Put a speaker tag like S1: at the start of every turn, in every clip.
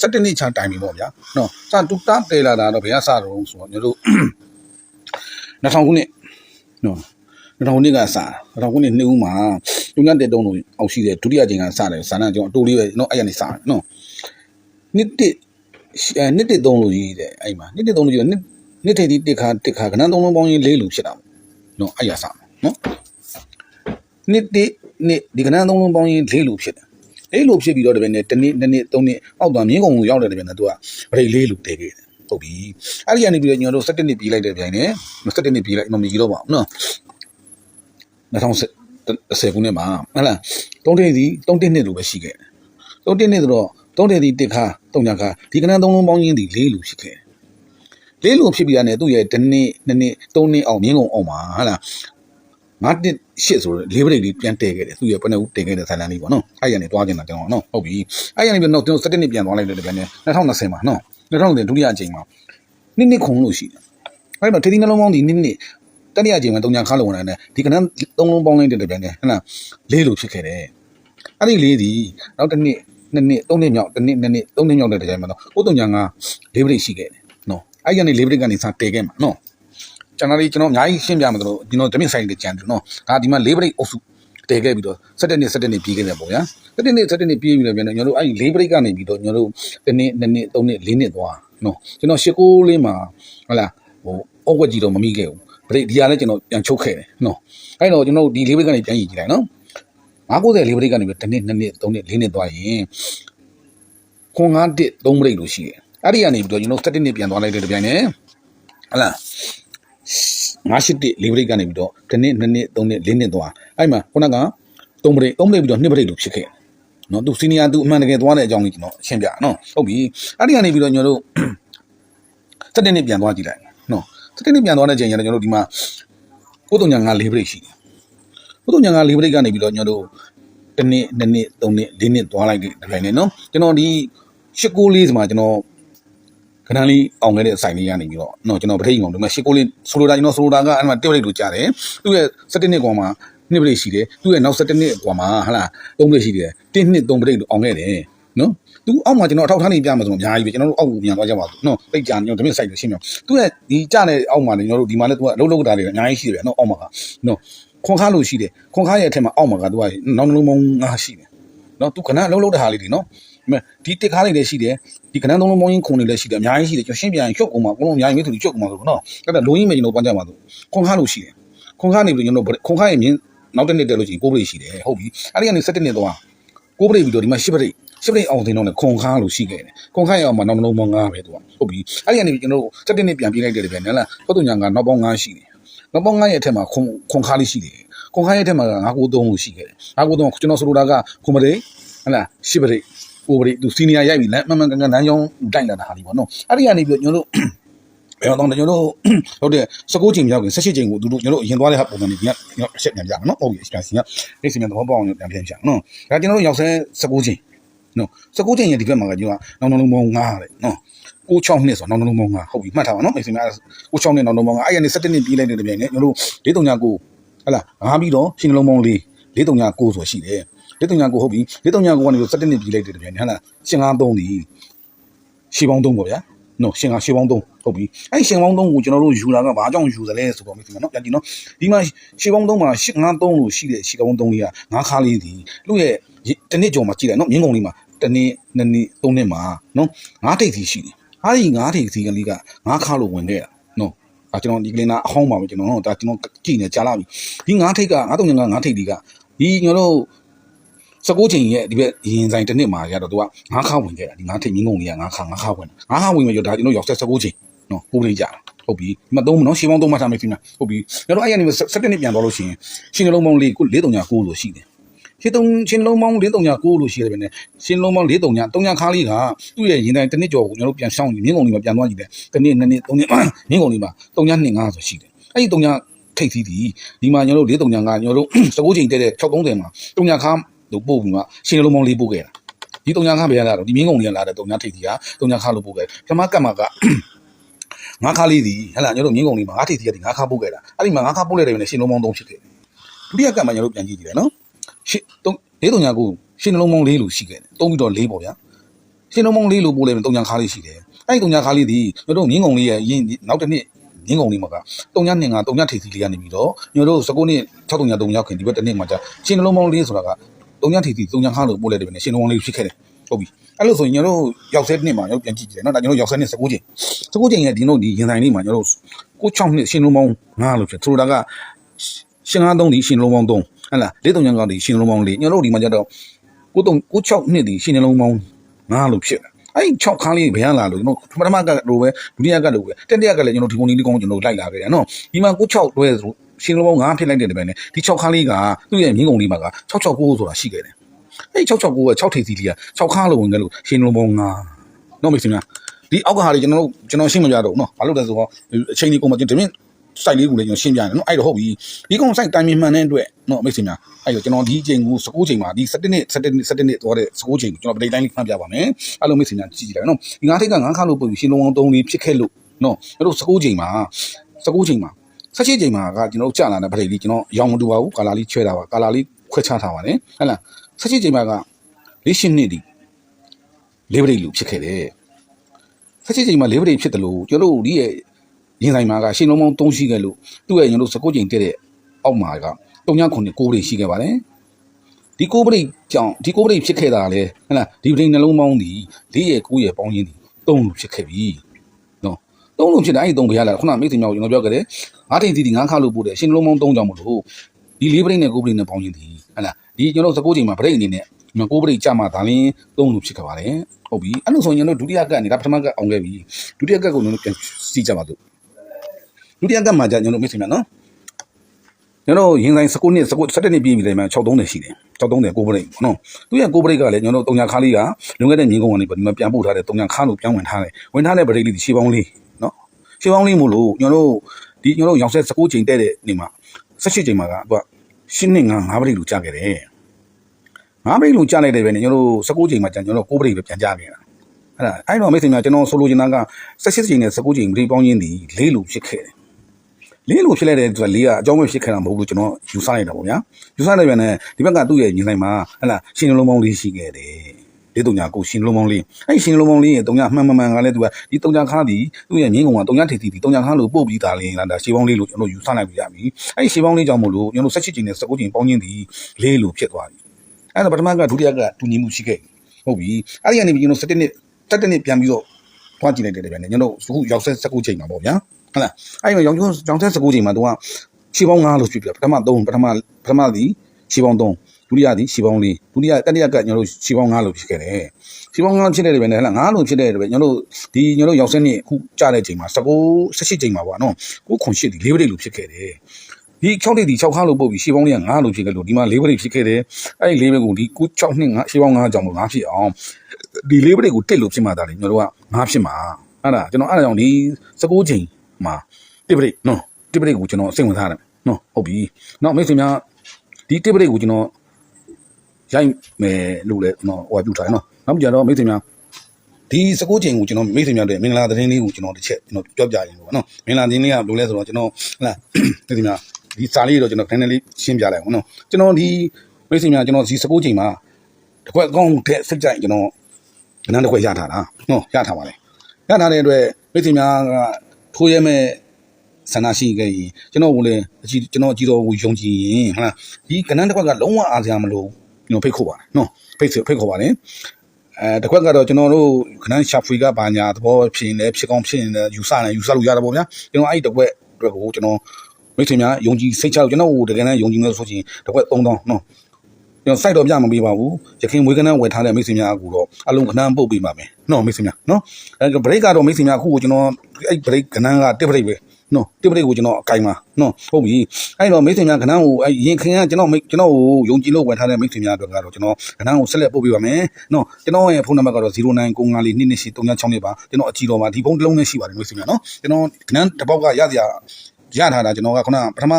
S1: 17နှစ်ချတိုင်ပြီပေါ့ဗျာနော်စတူတာတဲလာတာတော့ဘယ်ကစတော့ဆိုတော့ကျွန်တော်တို့2000ခုနှစ်နော်2000ခုနှစ်ကစ2000ခုနှစ်နှစ်ဦးမှာတူညတက်တုံးလို့အောက်ရှိတဲ့ဒုတိယချိန်ကစတယ်ဇာနကျွန်တော်အတူလေးပဲနော်အဲ့ရနေစတယ်နော်နှစ်တစ်အဲနှစ်တစ်သုံးလို့ကြီးတဲ့အဲ့မှာနှစ်တစ်သုံးလို့ကြီးနှစ်နှစ်ထိပ်ဒီတစ်ခါတစ်ခါကဏ္ဍသုံးလုံးပေါင်းရင်လေးလူဖြစ်တာပေါ့နော်အဲ့ရစမယ်နော်နှစ်တစ်နှစ်ဒီကဏ္ဍသုံးလုံးပေါင်းရင်လေးလူဖြစ်တယ် လေးလူဖြစ်ပြီးတော့တပည့်နဲ့တစ်နှစ်နှစ်နှစ်သုံးနှစ်အောက်သွားမြင်းကုံကိုရောက်တယ်တပည့်နဲ့သူကဗရိတ်လေးလူတည်ခဲ့တယ်ဟုတ်ပြီအဲ့ဒီကနေပြီးတော့ကျွန်တော်တို့17နှစ်ပြီးလိုက်တဲ့ပြိုင်နဲ့17နှစ်ပြီးလိုက်မမီတော့ပါဘူးနော်2010ခုနှစ်မှာဟုတ်လားတုံးထိပ်စီတုံးတစ်နှစ်လိုပဲရှိခဲ့တယ်တုံးတစ်နှစ်ဆိုတော့တုံးထိပ်စီတစ်ခါတုံညာခါဒီကဏ္ဍသုံးလုံးပေါင်းရင်ဒီလေးလူဖြစ်ခဲ့တယ်လေးလူဖြစ်ပြီးရတယ်သူ့ရဲ့တစ်နှစ်နှစ်နှစ်သုံးနှစ်အောင်မြင်းကုံအောင်ပါဟုတ်လား ငါတစ်ရှစ်ဆိုတော့လေးပရိတ်လေးပြန်တည်ခဲ့တယ်သူရဘယ်နှဦးတည်ခဲ့တဲ့ဇာလန်လေးပေါ့နော်အဲ့ရနေတွားကျင်တာကျွန်တော်နော်ဟုတ်ပြီအဲ့ရနေပြီးတော့ကျွန်တော်17နှစ်ပြန်သွားလိုက်တယ်ပြန်နေ2020မှာနော်2020ဒုတိယအကြိမ်မှာနှစ်နှစ်ခုံလို့ရှိတယ်အဲ့တော့ထေဒီနှလုံးပေါင်းဒီနှစ်နှစ်တတိယအကြိမ်မှာတုံညာခါလုံးဝင်တယ်ဒီကနန်းသုံးလုံးပေါင်းလိုက်တယ်ပြန်နေဟဲ့လားလေးလို့ဖြစ်ခဲ့တယ်အဲ့ဒီလေးဒီနောက်တစ်နှစ်နှစ်နှစ်သုံးနှစ်မြောက်တစ်နှစ်နှစ်နှစ်သုံးနှစ်မြောက်တဲ့တိုင်မှာတော့ကိုတုံညာကလေးပရိတ်ရှိခဲ့တယ်နော်အဲ့ရနေလေးပရိတ်ကနေစတည်ခဲ့မှာနော် ကျွန်တော်ဒီကျွန်တော်အများကြီးရှင်းပြမယ်ဆိုတော့ကျွန်တော်ဓမင်းဆိုင်တွေကြံတယ်နော်ဒါဒီမှာလေးပရိတ်အုပ်စုတည်ခဲ့ပြီးတော့17နှစ်17နှစ်ပြီးခဲ့တယ်ပေါ့ဗျာ17နှစ်17နှစ်ပြီးပြီးတော့ပြန်တယ်ကျွန်တော်တို့အဲ့ဒီလေးပရိတ်ကနေပြီးတော့ကျွန်တော်တို့တစ်နှစ်နှစ်နှစ်သုံးနှစ်လေးနှစ်သွားနော်ကျွန်တော်ရှစ်ကိုးလေးမှာဟုတ်လားဟိုအုတ်ဝက်ကြီးတော့မမိခဲ့ဘူးပရိတ်ဒီဟာလည်းကျွန်တော်ပြန်ချုပ်ခဲ့တယ်နော်အဲ့တော့ကျွန်တော်ဒီလေးပရိတ်ကနေပြန်ရည်ကြည့်လိုက်နော်990လေးပရိတ်ကနေပြီးတစ်နှစ်နှစ်နှစ်သုံးနှစ်လေးနှစ်သွားရင်ခွန်ငါးတစ်သုံးပရိတ်လို့ရှိတယ်အဲ့ဒီကနေပြီးတော့ကျွန်တော်17နှစ်ပြန်သွားလိုက်တဲ့ပြန်နေဟုတ်လား ငါးရှစ်တစ်လေးပရိတ်ကနေပြီးတော့တစ်နှစ်နှစ်နှစ်သုံးနှစ်လေးနှစ်သွားအဲ့မှာခုနကသုံးပရိတ်သုံးပရိတ်ပြီးတော့နှစ်ပရိတ်လို့ဖြစ်ခဲ့နော်သူစီနီယာသူအမှန်တကယ်သွားတဲ့အကြောင်းကြီးကျွန်တော်ရှင်းပြနော်ဟုတ်ပြီအဲ့ဒီကနေပြီးတော့ကျွန်တော်တို့စက်တင်နှစ်ပြန်သွားကြည့်လိုက်နော်စက်တင်နှစ်ပြန်သွားတဲ့ချိန်ကျတော့ကျွန်တော်တို့ဒီမှာကိုတုံညာငါလေးပရိတ်ရှိတယ်ကိုတုံညာငါလေးပရိတ်ကနေပြီးတော့ကျွန်တော်တို့တစ်နှစ်နှစ်နှစ်သုံးနှစ်လေးနှစ်သွားလိုက်တဲ့ဒီပိုင်းနဲ့နော်ကျွန်တော်ဒီရှစ်ကိုလေးစမှာကျွန်တော် ခဏလေးအောင်ခဲ့တဲ့အဆိုင်လေးကနေပြီးတော့နော်ကျွန်တော်ပထိတ်အောင်ဒီမှာရှစ်ကိုလေးဆိုလိုတာကျွန်တော်ဆိုလိုတာကအဲ့မှာတစ်ပရိတ်လိုကြားတယ်သူ့ရဲ့17နှစ်ကွာမှာနှစ်ပရိတ်ရှိတယ်သူ့ရဲ့နောက်17နှစ်ကွာမှာဟာလား3ပရိတ်ရှိတယ်1နှစ်3ပရိတ်လိုအောင်ခဲ့တယ်နော်သူအောက်မှာကျွန်တော်အထောက်ထားနေပြမှာဆိုတော့အများကြီးပဲကျွန်တော်တို့အောက်ကိုပြန်သွားကြပါစို့နော်တိတ်ကြကျွန်တော်ဓမင်းဆိုင်လို့ရှင်းပြသူ့ရဲ့ဒီကြတဲ့အောက်မှာလည်းကျွန်တော်တို့ဒီမှာလည်းသူကအလုံးလုံးတာတွေအများကြီးရှိတယ်ဗျနော်အောက်မှာကနော်ခွန်ခါလို့ရှိတယ်ခွန်ခါရဲ့အထက်မှာအောက်မှာကသူကနောက်နှလုံးပေါင်းငါးရှိတယ်နော်သူကနအလုံးလုံးတဲ့ဟာလေးတွေနော် ဒီတစ်ခါလေးလည်းရှိတယ်ဒီကနန်းသုံးလုံးပေါင်းရင်းခုံနေလည်းရှိတယ်အများကြီးရှိတယ်ကျွန်တော်ရှင်းပြရင်ချုပ်ကုန်မှာအကုန်လုံးအများကြီးမိသူချုပ်ကုန်မှာဆိုတော့နော်အဲ့ဒါလိုရင်းမယ်ကျွန်တော်ပန်းကြမှာဆိုခွန်ခါလို့ရှိတယ်ခွန်ခါနေပြီးကျွန်တော်ခွန်ခါရဲ့မြင်းနောက်တစ်နှစ်တက်လို့ရှိရင်ကိုးပရိရှိတယ်ဟုတ်ပြီအဲ့ဒီကနေ7နှစ်သွားကိုးပရိပြီးတော့ဒီမှာ10ပရိ10ပရိအောင်တင်တော့လည်းခွန်ခါလို့ရှိခဲ့တယ်ခွန်ခါရဲ့အောင်မှာနောက်နှလုံးပေါင်း9ပဲသူကဟုတ်ပြီအဲ့ဒီကနေကျွန်တော်တို့7နှစ်ပြန်ပြေးလိုက်တယ်ပြန်နော်လားဟုတ်သူညာကနောက်ပေါင်း9ရှိတယ်နောက်ပေါင်း9ရဲ့အထက်မှာခွန်ခွန်ခါလေးရှိတယ်ခွန်ခါရဲ့အထက်မှာ9ကို3လို့ရှိခဲ့တယ်9ကို3ကျွန်တော်ဆိုလိုတာကခွန်ပရိဟလား10ပရိ ကိုပရိသူစီနီယာရိုက်ပြီလမ်းမှန်မှန်ကန်ကန်လမ်းကြောင်းတိုက်လာတာဟာဒီပေါ့နော်အဲ့ဒီကနေပြီးတော့ကျွန်တော်တို့ဘယ်တော့ကျွန်တော်တို့ဟုတ်တယ်16ချိန်မြောက်ခင်18ချိန်ကိုသူတို့ကျွန်တော်တို့အရင်သွားတဲ့ဟာပုံစံတွေဒီကဆက်ပြန်ပြမယ်နော်ဟုတ်ပြီပြန်စီကအိတ်စီမြန်သဘောပေါက်အောင်ပြန်ပြန်ပြနော်ဒါကျွန်တော်တို့ရောက်ဆဲ16ချိန်နော်16ချိန်ရဲ့ဒီဘက်မှာကကျွန်တော်နောက်နောက်လုံးပေါင်း9တဲ့နော်ကို6နှစ်ဆိုနောက်နောက်လုံးပေါင်း9ဟုတ်ပြီမှတ်ထားပါနော်အိတ်စီမြန်ကို6နှစ်နောက်နောက်ပေါင်း9အဲ့ရနေ17နှစ်ပြီးလိုက်တဲ့ပြိုင်နဲ့ကျွန်တော်တို့၄39ကိုဟလာငါပြီးတော့ရှင်းလုံးပေါင်း4 439ဆိုရှိတယ် လေးတုံညာကိုဟုတ်ပြီလေးတုံညာကိုကနေတော့17နှစ်ပြီးလိုက်တယ်ဗျာဟဲ့လားရှင်ကား3ဒီရှေးပေါင်း3ပေါ့ဗျာနော်ရှင်ကားရှေးပေါင်း3ဟုတ်ပြီအဲ့ရှင်ပေါင်း3ကိုကျွန်တော်တို့ယူလာကဘာကြောင့်ယူသလဲဆိုတော့မသိဘူးနော်ပြန်ကြည့်နော်ဒီမှာရှေးပေါင်း3မှာရှစ်ငါး3လို့ရှိတဲ့ရှေးပေါင်း3လေးကငါးခါလေးဒီလူရဲ့တစ်နှစ်ကျော်မှာကြည့်လိုက်နော်မြင်းကုန်လေးမှာတစ်နှစ်နှစ်နှစ်သုံးနှစ်မှာနော်ငါးထိပ်စီရှိတယ်အဲ့ဒီငါးထိပ်စီကလေးကငါးခါလို့ဝင်ခဲ့တာနော်ဒါကျွန်တော်ဒီကလင်းသားအဟောင်းပါပဲကျွန်တော်ဒါကျွန်တော်ကြည့်နေကြားလာပြီဒီငါးထိပ်ကငါးတုံညာကငါးထိပ်ဒီကဒီကျွန်တော်တို့ 16ချိန်ရဲ့ဒီဘက်ရင်ဆိုင်တစ်နှစ်မှာရတော့သူကငါးခါဝင်ခဲ့တာဒီငါးထိပ်မြင်းကုန်လေးကငါးခါငါးခါဝင်ငါးခါဝင်မယ်ရောဒါကျွန်တော်ရောက်ဆက်16ချိန်နော်ကိုလေးကြတာဟုတ်ပြီဒီမှာသုံးမနော်ရှင်းပေါင်းသုံးမှထားမယ်ခင်ဗျဟုတ်ပြီကျွန်တော်အဲ့ရနေ17နှစ်ပြန်သွားလို့ရှိရင်ရှင်းလုံးပေါင်းလေးကို439ဆိုရှိတယ်ရှင်းသုံးရှင်းလုံးပေါင်း439လို့ရှိရတယ်ဗျねရှင်းလုံးပေါင်း439 3ခါလေးကသူ့ရဲ့ရင်တိုင်းတစ်နှစ်ကျော်ကိုကျွန်တော်တို့ပြန်ရှောင်းမြင်းကုန်လေးမှာပြန်သွားကြည့်တယ်တစ်နှစ်နှစ်နှစ်သုံးနှစ်မြင်းကုန်လေးမှာ325ဆိုရှိတယ်အဲ့ဒီ3ထိတ်သီးဒီဒီမှာကျွန်တော်တို့439ကကျွန်တော်တို့16ချိန်တက်တဲ့630မှာ3ခါ လို့ပို့ပြီးမှရှင်းလုံးပေါင်းလေးပို့ခဲ့တာဒီတုံညာခါပဲရတာတော့ဒီမင်းကုံကြီးကလာတဲ့တုံညာထိပ်ကြီးကတုံညာခါလို့ပို့ခဲ့ပထမကတ်မှာကငါးခါလေးဒီဟဲ့လားညတို့မင်းကုံလေးမှာငါးထိပ်ကြီးကဒီငါးခါပို့ခဲ့တာအဲ့ဒီမှာငါးခါပို့လိုက်တယ်ပဲရှင်းလုံးပေါင်းသုံးဖြစ်ခဲ့ဒုတိယကတ်မှာညတို့ပြန်ကြည့်ကြည့်တယ်နော်ရှင်းတုံလေးတုံညာကိုရှင်းလုံးပေါင်းလေးလို့ရှိခဲ့တယ်သုံးပြီးတော့လေးပေါ့ဗျာရှင်လုံးမောင်းလေးလို့ပို့လိုက်ရင်တုံညာခါလေးရှိတယ်အဲ့ဒီတုံညာခါလေးဒီကျွန်တော်တို့မြင်းကုံလေးရဲ့ရင်းနောက်တစ်နှစ်မြင်းကုံလေးမှာကတုံညာနှစ်ငါတုံညာထိပ်စီလေးကနေပြီးတော့ကျွန်တော်တို့19နှစ်6တုံညာ3ရောက်ခင်ဒီဘက်တစ်နှစ်မှာじゃရှင်လုံးမောင်းလေးဆိုတာက တုံညာထိပ်စီတုံညာခါလို့ပို့လိုက်တယ်ပဲနဲ့ရှင်လုံးမောင်းလေးဖြစ်ခဲ့တယ်ဟုတ်ပြီအဲ့လိုဆိုရင်ကျွန်တော်တို့ရောက်ဆဲနှစ်မှာကျွန်တော်ပြန်ကြည့်ကြည့်တယ်နော်ဒါကျွန်တော်ရောက်ဆဲနှစ်19ချိန်19ချိန်ရဲ့ဒီတို့ဒီရင်ဆိုင်လေးမှာကျွန်တော်တို့6နှစ်ရှင်လုံးမောင်း9လို့ဖြစ်ဆိုလိုတာကရှင်53ဒီရှင်လုံးမောင်း3ဟဲ့လား၄တုံညာကောင်ဒီရှင်လုံးမောင်း4ကျွန်တော်တို့ဒီမှာကြတော့ကိုတုံ96နှစ်ဒီရှင်လုံးမောင်း9လို့ဖြစ်တယ်အဲ့6ခန်းလေးဘယ်ရလာလို့ကျွန်တော်ပထမကလိုပဲဒုတိယကလိုပဲတတိယကလည်းကျွန်တော်ဒီကုန်လေးကောင်းကျွန်တော်လိုက်လာခဲ့တယ်နော်ဒီမှာကို6တွဲဆို ရှင်လုံးပေါင်း9ဖြစ်လိုက်တဲ့တပည့်နဲ့ဒီ6ခန်းလေးကသူ့ရဲ့မြင်းကုန်လေးမှာက669ဆိုတာရှိခဲ့တယ်အဲ့669က6ထိပ်စီလေးက6ခန်းလို့ဝင်ခဲ့လို့ရှင်လုံးပေါင်း9နော်မိတ်ဆွေများဒီအောက်ကဟာတွေကျွန်တော်တို့ကျွန်တော်ရှင်းမပြတော့ဘူးနော်ဘာလို့လဲဆိုတော့အချိန်လေးကုန်မှကျွန်တော်ဒီစိုက်လေးကိုလည်းကျွန်တော်ရှင်းပြတယ်နော်အဲ့တော့ဟုတ်ပြီဒီကောင်စိုက်တိုင်မြင်မှန်တဲ့အတွက်နော်မိတ်ဆွေများအဲ့တော့ကျွန်တော်ဒီအချိန်ကို19ချိန်မှာဒီ17နှစ်17နှစ်17နှစ်သွားတဲ့19ချိန်ကိုကျွန်တော်ပဋိတိုင်းလေးခန့်ပြပါမယ်အဲ့လိုမိတ်ဆွေများကြည့်ကြည့်လိုက်နော်ဒီငါးထိပ်ကငါးခါလို့ပို့ပြီးရှင်းလုံးအောင်3လေးဖြစ်ခဲ့လို့နော်အဲ့တော့19ချိန်မှာ19ချိန်မှာ 16ချိန်မှာကကျွန်တော်ကြာလာတဲ့ပဋိလေးကျွန်တော်ရောင်မတူပါဘူးကာလာလေးချဲတာပါကာလာလေးခွဲခြားထားပါတယ်ဟဲ့လား16ချိန်မှာကလေးရှင်းနှစ်ဒီလေးပဋိလူဖြစ်ခဲ့တယ်16ချိန်မှာလေးပဋိဖြစ်တယ်လို့ကျွန်တော်တို့ဒီရဲ့ရင်ဆိုင်မှာကရှင်းလုံးပေါင်း3ရှိခဲ့လို့သူ့ရဲ့ကျွန်တော်19ချိန်တည့်တဲ့အောက်မှာက39ခု9ပဋိရှိခဲ့ပါတယ်ဒီ9ပဋိကြောင့်ဒီ9ပဋိဖြစ်ခဲ့တာလေဟဲ့လားဒီပဋိနှလုံးပေါင်းဒီ4ရဲ့9ရဲ့ပေါင်းရင်းဒီ3လူဖြစ်ခဲ့ပြီ နော်3လူဖြစ်တယ်အဲ့ဒီ3ဘယ်ရလာခုနမိတ်ဆွေမျိုးကျွန်တော်ပြောခဲ့တယ်ငါးထိန်စီဒီငါးခါလို့ပို့တယ်ရှင်းလုံးပေါင်း3ကြောင့်မလို့ဒီ4ပဋိနဲ့9ပဋိနဲ့ပေါင်းရင်းဒီဟဲ့လားဒီကျွန်တော်19ချိန်မှာပဋိအနေနဲ့9ပဋိကြမှာဒါလင်း3လူဖြစ်ခဲ့ပါတယ်ဟုတ်ပြီအဲ့လိုဆိုရင်ကျွန်တော်ဒုတိယကကနေဒါပထမကအောင်ခဲ့ပြီဒုတိယကကိုကျွန်တော်ပြန်စီးကြပါစို့ဒုတိယကမှじゃကျွန်တော်မိတ်ဆွေများနော်ကျွန်တော်ရင်ဆိုင်19နှစ်19 17နှစ်ပြည့်ပြီလေမှ630ရှိတယ်630ကိုပရိတ်ပေါ့နော်သူရဲ့ကိုပရိတ်ကလည်းကျွန်တော်တုံညာခါလေးကလွန်ခဲ့တဲ့မြင်းကုန်းကနေဒီမှာပြန်ပို့ထားတဲ့တုံညာခါလို့ပြောင်းဝင်ထားတယ်ဝင်ထားတဲ့ပရိတ်လေးဒီရှေးပေါင်းလေးနော် ရှေးပေါင်းလေးမို့လို့ကျွန်တော်ဒီကျွန်တော်ရောင်ဆက်19ချိန်တဲ့တဲ့နေမှာ18ချိန်မှာကသူကရှင်းနှစ်ငါ9ပရိတ်လို့ကြာခဲ့တယ်9ပရိတ်လို့ကြာလိုက်တယ်ပဲねကျွန်တော်19ချိန်မှာကျွန်တော်9ပရိတ်ပဲပြန်ကြာခဲ့တာအဲ့ဒါအဲ့တော့မိတ်ဆွေများကျွန်တော်ဆိုလိုချင်တာက18ချိန်နဲ့19ချိန်ပရိတ်ပေါင်းရင်းဒီလေးလို့ဖြစ်ခဲ့တယ်လင်းလိုဖြစ်လိုက်တဲ့သူကလေးကအကြောင်းပဲဖြစ်ခဲ့တာမဟုတ်ဘူးကျွန်တော်ယူဆလိုက်တာပေါ့ဗျာယူဆလိုက်ပြန်တဲ့ဒီဘက်ကသူ့ရဲ့ညီနိုင်မှာဟဲ့လားရှင်လုံးပေါင်းလေးရှိခဲ့တယ် လေးတုံညာကိုရှင်လုံးပေါင်းလေးအဲ့ရှင်လုံးပေါင်းလေးရဲ့တုံညာမှန်မှန်မှန်ကလည်းသူကဒီတုံညာခါဒီသူ့ရဲ့မြင်းကုံကတုံညာထိပ်တီတီတုံညာခါလို့ပို့ပြီးသားလင်းလာတာရှေးပေါင်းလေးလို့ကျွန်တော်ယူဆလိုက်ပြရပြီအဲ့ရှေးပေါင်းလေးကြောင့်မို့လို့ကျွန်တော်16ချိန်နဲ့19ချိန်ပေါင်းချင်းဒီလေးလို့ဖြစ်သွားပြီအဲ့တော့ပထမကဒုတိယကတူညီမှုရှိခဲ့ဟုတ်ပြီအဲ့ဒီကနေပြီးကျွန်တော်17နှစ်17နှစ်ပြန်ပြီးတော့တွားကြည့်လိုက်တယ်ဗျာကျွန်တော်အခုရောက်ဆက်19ချိန်မှာပေါ့ဗျာဟုတ်လားအဲ့ဒီရောင်ကျွန်းရောင်ဆက်19ချိန်မှာသူကခြေပေါင်း9လို့ဖြစ်ပြီပထမ3ပထမပထမသည်ခြေပေါင်း3 ဒုတိယသည်ခြေပေါင်း4ဒုတိယတတိယကကျွန်တော်တို့ခြေပေါင်း9လို့ဖြစ်ခဲ့တယ်ခြေပေါင်း9ဖြစ်တဲ့ပဲနဲ့ဟဲ့လား9လို့ဖြစ်တဲ့ပဲကျွန်တော်တို့ဒီကျွန်တော်တို့ရောင်ဆက်နှစ်အခုကြားတဲ့ချိန်မှာ19 18ချိန်မှာပေါ့နော်ကိုခွန်ရှစ်ဒီ၄ပရိတ်လို့ဖြစ်ခဲ့တယ်ဒီ6တိဒီ6ခါလို့ပုတ်ပြီးရှေးပေါင်းလေးက9လို့ဖြစ်ခဲ့လို့ဒီမှာ၄ပရိတ်ဖြစ်ခဲ့တယ်အဲ့ဒီ၄ပရိတ်ကိုဒီ9 6နှစ်9ရှေးပေါင်း9ကြောင့်လို့9ဖြစ်အောင်ဒီ၄ပရိတ်ကို1လို့ဖြစ်မှသာလေကျွန်တော်တို့က9ဖြစ်မှာအဲ့ဒါကျွန်တော်အဲ့ဒါကြောင့်ဒီ19ချိန်မှာတစ်ပရိတ်နော်တစ်ပရိတ်ကိုကျွန်တော်စိတ်ဝင်စားတယ်နော်ဟုတ်ပြီနော်မိတ်ဆွေများဒီတစ်ပရိတ်ကိုကျွန်တော် ရိုက်မယ်လို့လည်းကျွန်တော်ဟိုပြုထားတယ်နော်နောက်ကြတော့မိတ်ဆွေများဒီ19ချိန်ကိုကျွန်တော်မိတ်ဆွေများတွေမင်္ဂလာသတင်းလေးကိုကျွန်တော်တစ်ချက်ကျွန်တော်ပြောပြရင်လို့နော်မင်္ဂလာသတင်းလေးကဘယ်လိုလဲဆိုတော့ကျွန်တော်ဟလာမိတ်ဆွေများဒီစာလေးတော့ကျွန်တော်ခဏလေးရှင်းပြလိုက်အောင်နော်ကျွန်တော်ဒီမိတ်ဆွေများကျွန်တော်ဒီ19ချိန်မှာတစ်ခွက်ကောင်းတဲ့စိတ်ကြိုက်ကျွန်တော်ကဏ္ဍတစ်ခွက်ရထားတာနော်ရထားပါလေရထားတဲ့အတွက်မိတ်ဆွေများကထိုးရဲမဲ့ဆန္ဒရှိခဲ့ရင်ကျွန်တော်ကလည်းအကြည့်ကျွန်တော်အကြည့်တော်ကိုယုံကြည်ရင်ဟုတ်လားဒီကဏ္ဍတစ်ခွက်ကလုံးဝအားစရာမလို ကျွန်တော်ဖိတ်ခေါ်ပါတယ်နော်ဖိတ်ဖိတ်ခေါ်ပါတယ်အဲတစ်ခွက်ကတော့ကျွန်တော်တို့ခဏရှာဖွေကဘာညာသဘောဖြစ်ရင်လည်းဖြစ်ကောင်းဖြစ်ရင်လည်းယူဆတယ်ယူဆလို့ရတာပေါ့ဗျာကျွန်တော်အဲ့ဒီတစ်ခွက်အတွက်ကိုကျွန်တော်မိတ်ဆွေများယုံကြည်စိတ်ချလို့ကျွန်တော်တကယ်တမ်းယုံကြည်လို့ဆိုချင်တစ်ခွက်3000နော်ကျွန်တော် site တော့ပြမပေးပါဘူးရခင်မွေးကနန်းဝယ်ထားတဲ့မိတ်ဆွေများအကူတော့အလုံးကနန်းပုတ်ပေးပါမယ်နော်မိတ်ဆွေများနော်အဲ break ကတော့မိတ်ဆွေများအခုကိုကျွန်တော်အဲ့ break ကနန်းကတစ် break ပဲ နော်တစ် break ကိုကျွန်တော်အကင်ပါနော်ဟုတ်ပြီအဲ့တော့မိတ်ဆွေများကနန်းကိုအဲ့ရင်ခင်ကကျွန်တော်မိတ်ကျွန်တော်ကိုယုံကြည်လို့ဝယ်ထားတဲ့မိတ်ဆွေများအတွက်ကတော့ကျွန်တော်ကနန်းကိုဆက်လက်ပို့ပေးပါမယ်နော်ကျွန်တော်ရဲ့ဖုန်းနံပါတ်ကတော့09954226နေပါကျွန်တော်အကြည့်တော်မှာဒီဖုန်းတစ်လုံးနဲ့ရှိပါတယ်မိတ်ဆွေများနော်ကျွန်တော်ကနန်းတစ်ပေါက်ကရစရာရထားတာကျွန်တော်ကခုနပထမ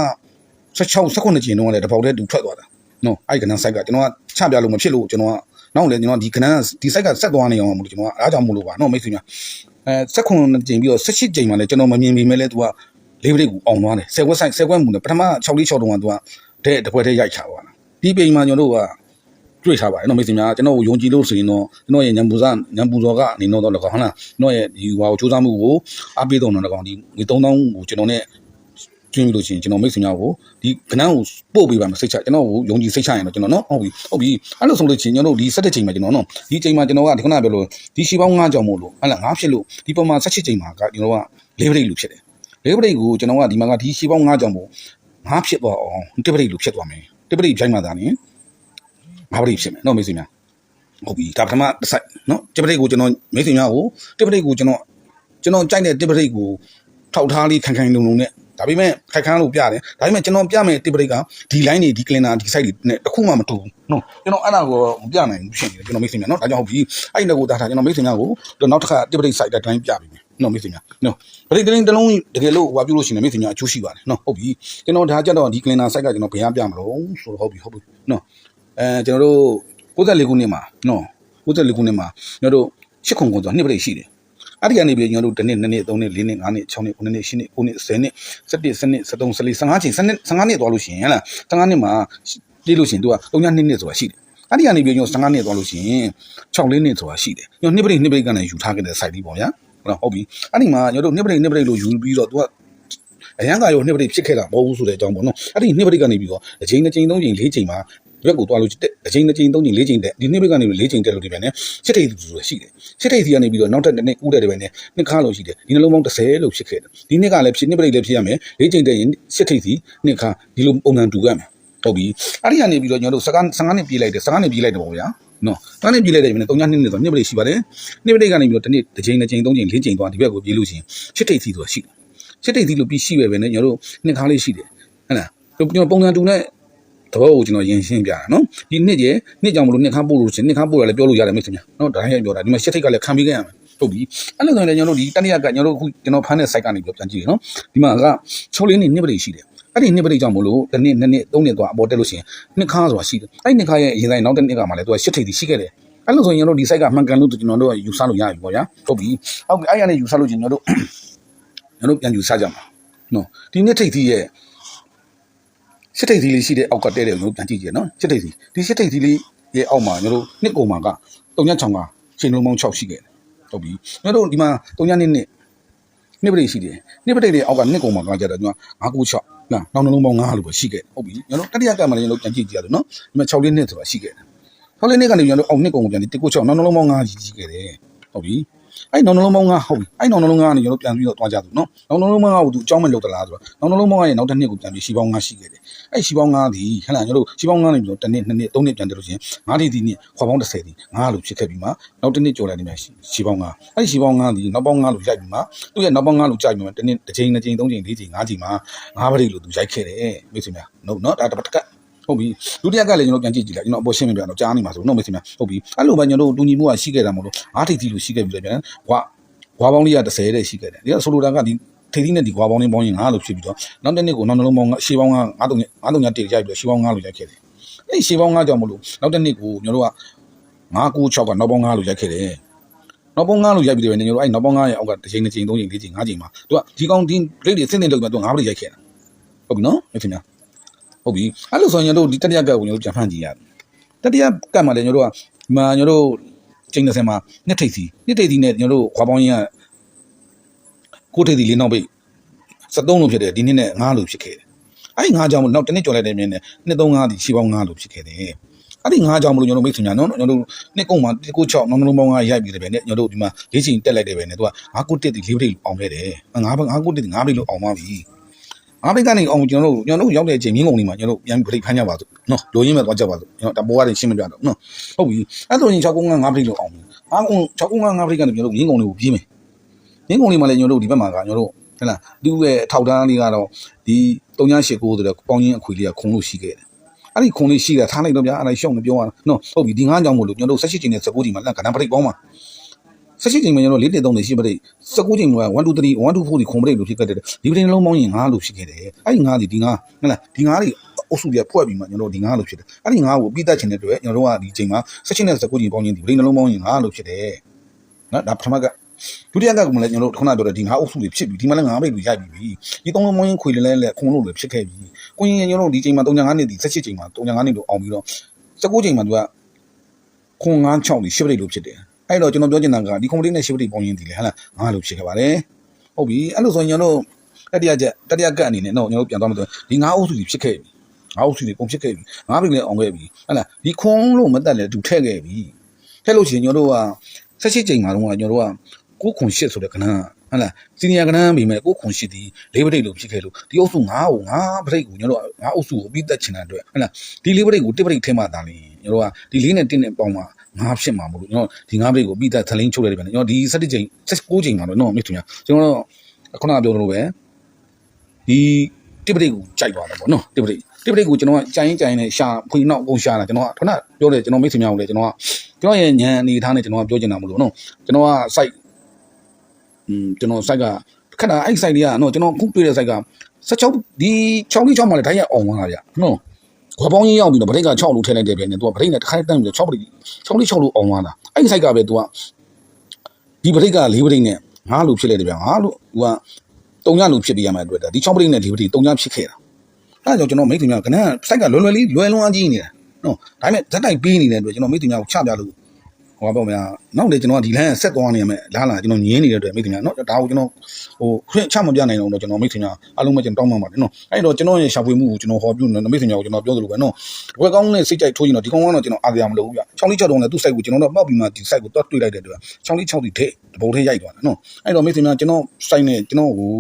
S1: 16 19ကျင်တုန်းကလည်းတစ်ပေါက်တည်းတူထွက်သွားတာနော်အဲ့ကနန်း site ကကျွန်တော်ကချပြလို့မဖြစ်လို့ကျွန်တော်ကနောက်လည်းကျွန်တော်ဒီကနန်းဒီ site ကဆက်သွားနေအောင်မလို့ကျွန်တော်ကအားကြောင့်မလို့ပါနော်မိတ်ဆွေများ အဲ16ကြိမ်ပြီးတော့18ကြိမ်မှလည်းကျွန်တော်မမြင်မိမဲလဲသူကလေးပရိတ်ကိုအောင်သွားတယ်10ခွက် site 10ခွက်မူနဲ့ပထမ6လေး6တုန်းကသူကတဲ့တစ်ခွက်တည်းရိုက်ချသွားတာဒီပိန်မှာကျွန်တော်တို့ကတွေ့ထားပါတယ်နော်မိတ်ဆွေများကျွန်တော်ကိုယုံကြည်လို့ဆိုရင်တော့ကျွန်တော်ရဲ့ညံပူစားညံပူတော်ကနေတော့တော့ဟုတ်လားကျွန်တော်ရဲ့ဒီဟွာကိုစူးစမ်းမှုကိုအားပေးတော့တော့ကောင်ဒီငွေ3000ကိုကျွန်တော်နဲ့ ကျွင်းလို့ရှိရင်ကျွန်တော်မိတ်ဆွေများကိုဒီကနန်းကိုပို့ပေးပါမယ်စိတ်ချကျွန်တော်ကိုယုံကြည်စိတ်ချရင်တော့ကျွန်တော်နော်ဟုတ်ပြီဟုတ်ပြီအဲ့လိုဆိုလို့ချင်းကျွန်တော်တို့ဒီ17ချိန်မှာကျွန်တော်နော်ဒီချိန်မှာကျွန်တော်ကဒီခုနပြောလို့ဒီရှီပေါင်း9ကြောင်မို့လို့ဟုတ်လား9ဖြစ်လို့ဒီပုံမှာ17ချိန်မှာကကျွန်တော်က၄ပရိတ်လူဖြစ်တယ်၄ပရိတ်ကိုကျွန်တော်ကဒီမှာကဒီရှီပေါင်း9ကြောင်မို့9ဖြစ်သွားအောင်တစ်ပရိတ်လူဖြစ်သွားမယ်တစ်ပရိတ်ပြိုင်မှသာနေ9ပရိတ်ဖြစ်မယ်နော်မိတ်ဆွေများဟုတ်ပြီဒါပထမတစ်ဆိုင်နော်တစ်ပရိတ်ကိုကျွန်တော်မိတ်ဆွေများကိုတစ်ပရိတ်ကိုကျွန်တော်ကျွန်တော်ကြိုက်တဲ့တစ်ပရိတ်ကိုထောက်ထားလေးခိုင်ခိုင်လုံလုံနဲ့ ဒါပေမဲ့ခိုက်ခန်းလို့ပြတယ်ဒါပေမဲ့ကျွန်တော်ပြမယ်တစ်ပရိတ်ကဒီ line တွေဒီ cleaner ဒီ site တွေနဲ့တစ်ခုမှမတူဘူးနော်ကျွန်တော်အဲ့ဒါကိုမပြနိုင်ဘူးဖြစ်နေတယ်ကျွန်တော်မိတ်ဆွေများနော်ဒါကြောင့်ဟုတ်ပြီအဲ့ဒီကိုဒါထားကျွန်တော်မိတ်ဆွေများကိုနောက်တစ်ခါတစ်ပရိတ် site တိုင်းပြပြီနော်မိတ်ဆွေများနော်ပရိတ်တိုင်းတစ်လုံးတကယ်လို့ဟိုပြုလို့ရှိရင်မိတ်ဆွေများအကျိုးရှိပါတယ်နော်ဟုတ်ပြီကျွန်တော်ဒါကြတော့ဒီ cleaner site ကကျွန်တော်ဘယ်ရပြမလို့ဆိုတော့ဟုတ်ပြီဟုတ်ပြီနော်အဲကျွန်တော်တို့94ခုနှစ်မှာနော်94ခုနှစ်မှာကျွန်တော်တို့ရှစ်ခုခုဆိုနှစ်ပရိတ်ရှိတယ် အဲ့ဒီကနေပြီးကျွန်တော်တို့တစ်နှစ်နှစ်နှစ်သုံးနှစ်လေးနှစ်ငါးနှစ်၆နှစ်ခုနှစ်နှစ်ရှစ်နှစ်ကိုနှစ်ဆယ်နှစ်၁၁စနစ်၁၃၁၄၁၅ချိန်၁နှစ်၁၅နှစ်သွားလို့ရှိရင်ဟဲ့လား၁၅နှစ်မှာပြေးလို့ရှိရင်သူက၃ညနှစ်နှစ်ဆိုတာရှိတယ်အဲ့ဒီကနေပြီးကျွန်တော်15နှစ်သွားလို့ရှိရင်6လေးနှစ်ဆိုတာရှိတယ်ကျွန်တော်နှစ်ပရိတ်နှစ်ပရိတ်ကနေယူထားခဲ့တဲ့ site လေးပေါ့ဗျာဟုတ်လားဟုတ်ပြီအဲ့ဒီမှာကျွန်တော်တို့နှစ်ပရိတ်နှစ်ပရိတ်လို့ယူပြီးတော့သူကအရန်ကရောနှစ်ပရိတ်ဖြစ်ခဲ့တာမဟုတ်ဘူးဆိုတဲ့အကြောင်းပေါ့နော်အဲ့ဒီနှစ်ပရိတ်ကနေပြီးတော့အချိန်တစ်ချိန်သုံးချိန်လေးချိန်မှာ ဒီဘက်ကိုသွားလို့အချိန်တစ်ချိန်သုံးချိန်လေးချိန်တက်ဒီနှစ်ပရိတ်ကနေပြီးလေးချိန်တက်လို့ဒီပြန်နဲ့စစ်ထိတ်သူဆိုရှိတယ်စစ်ထိတ်စီကနေပြီးတော့နောက်ထပ်တစ်နှစ်ကူးတဲ့ဒီပြန်နဲ့နှစ်ခါလို့ရှိတယ်ဒီနှလုံးပေါင်း30လို့ဖြစ်ခဲ့တယ်ဒီနှစ်ကလည်းဖြစ်နှစ်ပရိတ်လည်းဖြစ်ရမယ်လေးချိန်တက်ရင်စစ်ထိတ်စီနှစ်ခါဒီလိုပုံစံတူရမယ်ဟုတ်ပြီအဲ့ဒီကနေပြီးတော့ကျွန်တော်တို့15 15နှစ်ပြေးလိုက်တယ်15နှစ်ပြေးလိုက်တယ်ပေါ့ဗျာနော်15နှစ်ပြေးလိုက်တယ်ဒီနေ့3နှစ်နှစ်ဆိုနှစ်ပရိတ်ရှိပါတယ်နှစ်ပရိတ်ကနေပြီးတော့တစ်နှစ်တစ်ချိန်တစ်ချိန်သုံးချိန်လေးချိန်သွားဒီဘက်ကိုပြေးလို့ရှိရင်စစ်ထိတ်စီဆိုတာရှိတယ်စစ်ထိတ်စီလို့ပြီးရှိပဲပဲနဲ့ကျွန်တော်တို့နှစ်ခါလေးရှိတယ်ဟုတ်လားကျွန်တော်ပုံစံတူနဲ့ တဘောကိုကျွန်တော်ရင်ရှင်းပြတာနော်ဒီနှစ်ကျနှစ်ကြောင်မလို့နှစ်ခါပို့လို့ရှင်နှစ်ခါပို့ရလဲပြောလို့ရတယ်မိတ်ဆွေများနော်ဒါတိုင်းပြောတာဒီမှာရှစ်ထိတ်ကလည်းခံပြီးခဲ့ရမယ်ဟုတ်ပြီအဲ့လိုဆိုရင်လည်းကျွန်တော်တို့ဒီတနည်းကကျွန်တော်တို့အခုကျွန်တော်ဖမ်းတဲ့ site ကနေပြောပြန်ကြည့်ရနော်ဒီမှာက6လေးနှစ်နှစ်ပရိတ်ရှိတယ်အဲ့ဒီနှစ်ပရိတ်ကြောင့်မလို့တစ်နှစ်နှစ်နှစ်သုံးနှစ်သွားအပေါ်တက်လို့ရှိရင်နှစ်ခါဆိုတာရှိတယ်အဲ့ဒီနှစ်ခါရဲ့အရင်တိုင်းနောက်တစ်နှစ်ကမှလည်းသူကရှစ်ထိတ်တီရှိခဲ့တယ်အဲ့လိုဆိုရင်ကျွန်တော်ဒီ site ကမှန်ကန်လို့ကျွန်တော်တို့ယူဆလို့ရပြီပေါ့ဗျာဟုတ်ပြီဟုတ်ပြီအဲ့ရနေယူဆလို့ကျွန်တော်တို့ကျွန်တော်ပြန်ယူဆကြမှာနော်ဒီနှစ်ထိတ်တီရဲ့ စစ်ထိတ်သီးလေးရှိတဲ့အောက်ကတဲတယ်ကျွန်တော်ပြန်ကြည့်ကြည့်နော်စစ်ထိတ်သီးဒီစစ်ထိတ်သီးလေးရဲ့အောက်မှာကျွန်တော်တို့နှစ်ကုံမှာက3ညချောင်းကချိန်လုံးပေါင်း6ရှိခဲ့တယ်ဟုတ်ပြီကျွန်တော်တို့ဒီမှာ3ညနှစ်နှစ်နှစ်ပရိရှိတယ်နှစ်ပရိတွေအောက်ကနှစ်ကုံမှာကကြတော့ကျွန်တော်9 9 6နော်နောက်နှလုံးပေါင်း9လို့ပဲရှိခဲ့တယ်ဟုတ်ပြီကျွန်တော်တတိယကမှလည်းကျွန်တော်ပြန်ကြည့်ကြရတယ်နော်ဒီမှာ6လေးနှစ်ဆိုတာရှိခဲ့တယ်6လေးနှစ်ကနေကျွန်တော်အောက်နှစ်ကုံကိုပြန်ကြည့်1 9 6နောက်နှလုံးပေါင်း9ကြီးကြီးခဲ့တယ်ဟုတ်ပြီ အဲ့နောက်နှလုံးပေါင်းကဟုတ်ပြီအဲ့နောက်နှလုံးကနေကျွန်တော်ပြန်ပြီးတော့တွားကြသူနော်နောက်နှလုံးပေါင်းကဟိုသူအကြောင်းမလုပ်တလားဆိုတော့နောက်နှလုံးပေါင်းကရဲ့နောက်တစ်နှစ်ကိုပြန်ပြီးရှီပေါင်း9ရှိခဲ့တယ်အဲ့ရှီပေါင်း9ဒီဟဲ့လားကျွန်တော်တို့ရှီပေါင်း9နေပြီးတော့တစ်နှစ်နှစ်နှစ်သုံးနှစ်ပြန်တယ်လို့ရှိရင်9ဒီဒီနှစ်ခွာပေါင်း30ဒီ9လို့ဖြစ်ခဲ့ပြီးမှနောက်တစ်နှစ်ကျော်လိုက်နေမှာရှီပေါင်း9အဲ့ရှီပေါင်း9ဒီနောက်ပေါင်း9လို့ရိုက်ပြီးမှသူ့ရဲ့နောက်ပေါင်း9လို့ကြိုက်ပြီးမှတစ်နှစ်တစ်ချိန်နှစ်ချိန်သုံးချိန်လေးချိန်၅ချိန်မှာ9ပရိလို့သူရိုက်ခဲ့တယ်မိတ်ဆွေများနော်နော်ဒါတစ်ပတ်တစ်ကတ် ဟုတ်ပြီဒုတိယကလည်းကျွန်တော်ပြန်ကြည့်ကြည့်လိုက်ကျွန်တော်အပေါ်ရှင်းပြပြတော့ကြားနေမှာဆိုတော့မသိမဟုတ်ပြီအဲ့လိုပဲကျွန်တော်တို့တူညီမှုကရှိခဲ့တာမဟုတ်လို့အားထိပ်သီးလို့ရှိခဲ့ပြီလေပြန်ဘွားဘွားပေါင်းလေးက30တဲ့ရှိခဲ့တယ်ဒီကဆိုလိုတာကဒီထိပ်သီးနဲ့ဒီဘွားပေါင်းလေးပေါင်းရင်9လို့ဖြစ်ပြီးတော့နောက်တစ်နှစ်ကိုနောက်နှလုံးပေါင်းရှေးပေါင်းက93 93ညတိရိုက်ပြီးတော့ရှေးပေါင်း9လို့ရိုက်ခဲ့တယ်အဲ့ရှေးပေါင်း9ကြောင့်မလို့နောက်တစ်နှစ်ကိုကျွန်တော်တို့က996ကနောက်ပေါင်း9လို့ရိုက်ခဲ့တယ်နောက်ပေါင်း9လို့ရိုက်ပြီးတယ်ပဲကျွန်တော်တို့အဲ့နောက်ပေါင်း9ရဲ့အောက်ကတစ်ချိန်တစ်ချိန်သုံးချိန်လေးချိန်၅ချိန်မှာသူကဒီကောင်ဒီဂရိတ်တွေအစ်စ်နဲ့လောက်ပြီးတော့9ဘရိတ်ရိုက်ခဲ့တာဟုတ်ပြီနော်မဖြစ်များ ဟုတ်ပြီအဲ့လိုဆိုရင်တို့ဒီတတိယကတ်ကိုကျွန်တော်တို့ကြံဖန်ကြည့်ရတယ်တတိယကတ်မှာလည်းကျွန်တော်တို့ကဒီမှာကျွန်တော်တို့ချိန်30မှာနှစ်ထိပ်စီနှစ်ထိပ်စီနဲ့ကျွန်တော်တို့ခွာပေါင်းရင်ကကိုထိပ်စီလေးနောက်ပိတ်73လို့ဖြစ်တယ်ဒီနှစ်နဲ့9လို့ဖြစ်ခဲ့တယ်အဲ့ဒီ9ကြောင့်မလို့နောက်တစ်နှစ်ကျော်လိုက်တဲ့မြင်းနဲ့နှစ်35ဒီရှီပေါင်း9လို့ဖြစ်ခဲ့တယ်အဲ့ဒီ9ကြောင့်မလို့ကျွန်တော်မိတ်ဆွေများနော်ကျွန်တော်တို့နှစ်ကုန်းမှာ96နောက်နှလုံးပေါင်း9ရိုက်ပြီးတယ်ပဲနဲ့ကျွန်တော်တို့ဒီမှာလေးချိန်တက်လိုက်တယ်ပဲနဲ့သူက9ကုတ်တက်ဒီလေးပိတ်အောင်ခဲ့တယ်9 9ကုတ်တက်ဒီ9ပိတ်လို့အောင်သွားပြီ ငါးပိတ်ကနေအောင်ကျွန်တော်တို့ကျွန်တော်တို့ရောက်တဲ့အချိန်မြင်းကုန်လေးမှာကျွန်တော်တို့ပြန်ပြိဖမ်းကြပါစို့နော်လိုရင်းမဲ့သွားကြပါစို့ကျွန်တော်တဘောကနေရှင်းမပြတော့နော်ဟုတ်ပြီအဲ့ဆိုရင်6ကုန်းကငါးပိတ်လို့အောင်ပြီငါးကုန်း6ကုန်းကငါးပိတ်ကနေကျွန်တော်တို့မြင်းကုန်လေးကိုပြေးမယ်မြင်းကုန်လေးမှာလည်းကျွန်တော်တို့ဒီဘက်မှာကကျွန်တော်တို့ဟဲ့လားသူ့ရဲ့ထောက်တန်းလေးကတော့ဒီ3989ဆိုတဲ့ပေါင်းရင်းအခွေလေးကခုံလို့ရှိခဲ့တယ်အဲ့ဒီခုံလေးရှိတာထားလိုက်တော့ဗျာအဲ့ဒါရှုံနေပြောရအောင်နော်ဟုတ်ပြီဒီငါးကြောင့်မို့လို့ကျွန်တော်တို့16ချိန်နဲ့19ချိန်မှာလက်ကဏ္ဍပရိတ်ပေါင်းမှာ ဆက်ရှိချိန်မှာကျွန်တော်၄တင်3နေရှိပရိတ်19ချိန်မှာ1 2 3 1 2 4ဒီခုံပရိတ်လို့ဖြစ်ခဲ့တယ်ဒီပရိတ်နှလုံးပေါင်းရင်9လို့ဖြစ်ခဲ့တယ်အဲ့ဒီ9ဒီဒီ9ဟဲ့လားဒီ9တွေအုပ်စုပြဖွဲ့ပြီးမှကျွန်တော်ဒီ9လို့ဖြစ်တယ်အဲ့ဒီ9ကိုပြီးတတ်ချင်တဲ့အတွက်ကျွန်တော်တို့ကဒီချိန်မှာဆက်ရှိနဲ့19ချိန်ပေါင်းရင်ဒီပရိတ်နှလုံးပေါင်းရင်9လို့ဖြစ်တယ်နော်ဒါပထမကဒုတိယကကမှလည်းကျွန်တော်တို့ခုနပြောတဲ့ဒီ9အုပ်စုတွေဖြစ်ပြီဒီမှာလည်း9ပိတ်လို့ရိုက်ပြီးပြီဒီ3လုံးပေါင်းရင်ခွေလဲလဲခုံလို့လည်းဖြစ်ခဲ့ပြီကိုရင်ကျွန်တော်တို့ဒီချိန်မှာ35နှစ်ဒီ18ချိန်မှာ35နှစ်လို့အောင်ပြီးတော့19ချိန်မှာသူကခွန်9 6ဒီရှစ်ပရိတ်လို့ဖြစ်တယ် အဲ့တော့ကျွန်တော်ပြောချင်တာကဒီကွန်ပလီနဲ့ရှစ်ပရိတ်ပေါင်းရင်းဒီလေဟဟလားငါလို့ဖြစ်ခဲ့ပါတယ်ဟုတ်ပြီအဲ့လိုဆိုရင်ကျွန်တော်တို့တတိယချက်တတိယကတ်အနေနဲ့တော့ကျွန်တော်တို့ပြန်သွားမယ်ဆိုရင်ဒီ9အုပ်စုကြီးဖြစ်ခဲ့ပြီ9အုပ်စုကြီးပုံဖြစ်ခဲ့ပြီ9ပရိတ်လည်းအောင်ခဲ့ပြီဟဟလားဒီခွန်လို့မတက်လည်းသူထည့်ခဲ့ပြီထည့်လို့ရှိရင်ကျွန်တော်တို့ကဆက်ရှိချိန်မှာတော့ကျွန်တော်တို့က9ခွန်8ဆိုတဲ့ကဏ္ဍဟလာစီနီယာကဏ္ဍမိမဲ့9ခွန်8ဒီလေးပရိတ်လို့ဖြစ်ခဲ့လို့ဒီအုပ်စု9ကို9ပရိတ်ကိုကျွန်တော်တို့9အုပ်စုကိုပြီးသက်ချင်တဲ့အတွက်ဟလာဒီလေးပရိတ်ကိုတစ်ပရိတ်ထဲမှာတာလေကျွန်တော်တို့ကဒီလေးနဲ့တစ်နဲ့ပေါင်းမှာ ငါးဖြစ်မှာမလို့ကျွန်တော်ဒီငါးပိတ်ကိုပြီးသက်သလင်းချုပ်လိုက်တယ်ဗျာကျွန်တော်ဒီ17ချိန်16ချိန်မှာတော့နော်မြစ်သူများကျွန်တော်တော့ခုနကပြောသလိုပဲဒီတိပတိကိုကြိုက်သွားတယ်ပေါ့နော်တိပတိတိပတိကိုကျွန်တော်ကကြိုင်းကြိုင်းနဲ့ရှာဖွေနောက်အကုန်ရှာတာကျွန်တော်ကခုနပြောတယ်ကျွန်တော်မိတ်ဆွေများကိုလည်းကျွန်တော်ကကျွန်တော်ရဲ့ညံအနေထားနဲ့ကျွန်တော်ကပြောချင်တာမလို့နော်ကျွန်တော်က site อืมကျွန်တော် site ကခဏအဲ့ site တွေကနော်ကျွန်တော်ခုတွေ့တဲ့ site က16ဒီ6လေး6မှာလည်းတိုင်းရအောင်သွားတာဗျနော် ခွာပေါင်းကြီးရောက်ပြီးတော့ဗတိတ်က6လို့ထည့်လိုက်တယ်ပြန်နေသူကဗတိတ်နဲ့တစ်ခါတန်းပြီးတော့6ဗတိတ်6လေး6လို့အောင်သွားတာအဲ့ဒီ site ကပဲသူကဒီဗတိတ်က4ဗတိတ်နဲ့5လို့ဖြစ်လိုက်တယ်ဗျ5လို့သူက3ညလို့ဖြစ်ပြီးရမှာအတွက်ဒါဒီ6ဗတိတ်နဲ့4ဗတိတ်3ညဖြစ်ခဲ့တာအဲ့ဒါကြောင့်ကျွန်တော်မိတ်ဆွေများကနန်း site ကလွယ်လွယ်လေးလွယ်လွန်အကြီးနေတာနော်ဒါပေမဲ့ဇက်တိုက်ပေးနေတဲ့အတွက်ကျွန်တော်မိတ်ဆွေများကိုချပြလို့ ဟောပေါ့ဗျာနောက်လေကျွန်တော်ကဒီလမ်းဆက်သွားနေရမယ်လားလားကျွန်တော်ညင်းနေတဲ့အတွက်မိတ်ဆွေများနော်ဒါကိုကျွန်တော်ဟိုခွင့်ချမပြနိုင်တော့ကျွန်တော်မိတ်ဆွေများအားလုံးပဲကျွန်တော်တောင်းပန်ပါတယ်နော်အဲ့တော့ကျွန်တော်ရဲ့ရှာဖွေမှုကိုကျွန်တော်ဟောပြနေမိတ်ဆွေများကိုကျွန်တော်ပြောသလိုပဲနော်ဘွယ်ကောင်းနဲ့စိတ်ကြိုက်ထိုးရင်တော့ဒီကောင်းကတော့ကျွန်တော်အားရမလို့ဗျချောင်းလေး6တုံးနဲ့သူ့ site ကိုကျွန်တော်တော့ပောက်ပြီးမှဒီ site ကိုတော့တွေ့လိုက်တဲ့အတွက်ချောင်းလေး6ဒီထိတပုံးထိရိုက်သွားတာနော်အဲ့တော့မိတ်ဆွေများကျွန်တော် site နဲ့ကျွန်တော်ကို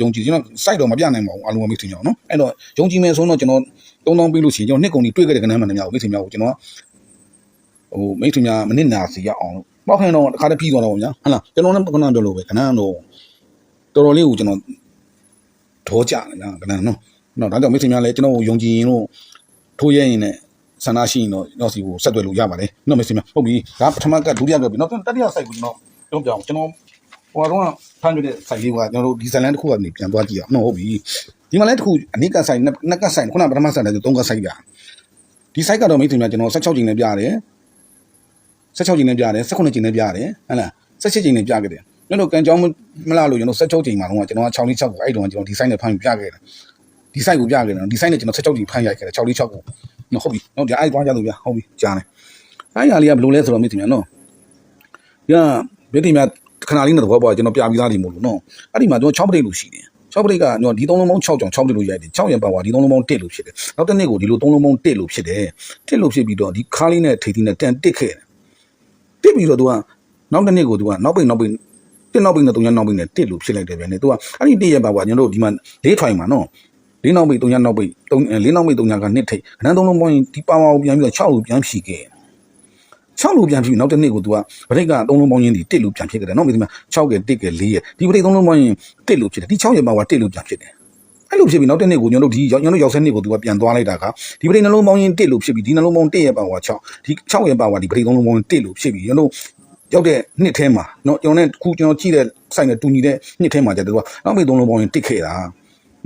S1: ယုံကြည်ကျွန်တော် site တော့မပြနိုင်ပါဘူးအားလုံးပဲမိတ်ဆွေများနော်အဲ့တော့ယုံကြည်မယ်ဆိုတော့ကျွန်တော်3000ပြီးလို့ရှိရင်ကျွန်တော်နှစ်ကုန်ကြီးတွေ့ခဲ့တဲ့ကဏ္ဍမှန်တယ်များကိုမိတ်ဆွေများကိုကျွန်တော် ဟိုမိတ်ဆွေများမနစ်နာစီရအောင်လို့ပောက်ခိုင်းတော့တစ်ခါတည်းပြီးသွားတော့ဗျာဟုတ်လားကျွန်တော်လည်းခုနပြောလို့ပဲခဏတော့တော်တော်လေးကိုကျွန်တော်ထောကြတယ်နော်ခဏနော်နော်ဒါကြောင့်မိတ်ဆွေများလည်းကျွန်တော်ကိုယုံကြည်ရင်တော့ထိုးရဲရင်လည်းဆန္ဒရှိရင်တော့ကျွန်တော်စီကိုဆက်သွယ်လို့ရပါတယ်နော်မိတ်ဆွေများဟုတ်ပြီဒါပထမကဒုတိယကပြီနော်တတိယ site ကိုကျွန်တော်ပြောပြအောင်ကျွန်တော်ဟိုကတော့ဖမ်းပြတဲ့ site လေးကကျွန်တော်တို့ဒီဇိုင်းလန်တစ်ခုကနေပြန်သွားကြည့်အောင်နော်ဟုတ်ပြီဒီမှာလည်းတစ်ခုအနိက site နှစ်က site ခုနပထမ site လည်းသုံးက site ပြဒီ site ကတော့မိတ်ဆွေများကျွန်တော်16ချိန်နဲ့ပြတယ် 16ချိန်နဲ့ပြတယ်18ချိန်နဲ့ပြတယ်ဟုတ်လား17ချိန်နဲ့ပြခဲ့တယ်ကျွန်တော်ကန်ကြောင်းမလားလို့ကျွန်တော်16ချိန်မှာတော့ကျွန်တော်က6လေး6ကိုအဲ့တုန်းကကျွန်တော်ဒီ site နဲ့ဖမ်းပြခဲ့တယ်ဒီ site ကိုပြခဲ့တယ်ဒီ site နဲ့ကျွန်တော်16ချိန်ဖမ်းရိုက်ခဲ့တယ်6လေး6ကိုနော်ဟုတ်ပြီနော်ဒီအဲ့သွားကြလို့ပြဟုတ်ပြီကြားတယ်အဲ့ဟာလေးကဘယ်လိုလဲဆိုတော့မိတ်ဆွေများနော်ညမိတ်ဆွေများခဏလေးနဲ့သဘောပေါက်ကျွန်တော်ပြပြီးသားဒီမို့လို့နော်အဲ့ဒီမှာကျွန်တော်6ပရိတ်လို့ရှိတယ်6ပရိတ်ကကျွန်တော်ဒီ3လုံးပေါင်း6ကြောင်6ပရိတ်လို့ရိုက်တယ်6ရံပါဝါဒီ3လုံးပေါင်း1လို့ဖြစ်တယ်နောက်တစ်နေ့ကိုဒီလို3လုံးပေါင်း1လို့ဖြစ်တယ်1လို့ဖြစ်ပြီးတော့ဒီခါလေးနဲ့ထိပ်သီးနဲ့တန်တစ်ခဲ့တယ် တစ်ပြီးတော့ तू ကနောက်တစ်နေ့ကို तू ကနောက်ပိတ်နောက်ပိတ်တစ်နောက်ပိတ်နဲ့3ညနောက်ပိတ်နဲ့1လို့ဖြစ်လိုက်တယ်ဗျာနေ तू ကအဲ့ဒီတစ်ရပါဝါကျွန်တော်တို့ဒီမှာလေးထိုင်မှာနော်လေးနောက်ပိတ်3ညနောက်ပိတ်3လေးနောက်ပိတ်3ညကနှစ်ထိပ်ခဏ3လုံးပေါင်းရင်ဒီပါဝါကိုပြန်ပြီးတော့6လို့ပြန်ဖြီခဲ့6လို့ပြန်ဖြီနောက်တစ်နေ့ကို तू ကဗရိတ်က3လုံးပေါင်းရင်းဒီ1လို့ပြန်ဖြစ်ခဲ့တယ်နော်ဒီမှာ6က1က4ရဒီဗရိတ်3လုံးပေါင်းရင်1လို့ဖြစ်တယ်ဒီ6ရပါဝါ1လို့ပြန်ဖြစ်တယ် အဲ့လိုဖြစ်ပြီးနောက်တစ်နေ့ကိုကျွန်တော်တို့ဒီကျွန်တော်တို့ရောက်စဲနေ့ကိုသူကပြန်သွားလိုက်တာကဒီပရိနှလုံးပေါင်းရင်1လို့ဖြစ်ပြီးဒီနှလုံးပေါင်း1ရဲ့ပါဝါ6ဒီ6ရဲ့ပါဝါဒီပရိသုံးလုံးပေါင်း1လို့ဖြစ်ပြီးကျွန်တော်တို့ရောက်တဲ့နှစ်ထဲမှာเนาะကျွန်တော်နဲ့ခုကျွန်တော်ကြည့်တဲ့ဆိုင်နဲ့တူညီတဲ့နှစ်ထဲမှာကျတော့နောက်မိသုံးလုံးပေါင်းရင်တစ်ခဲ့တာ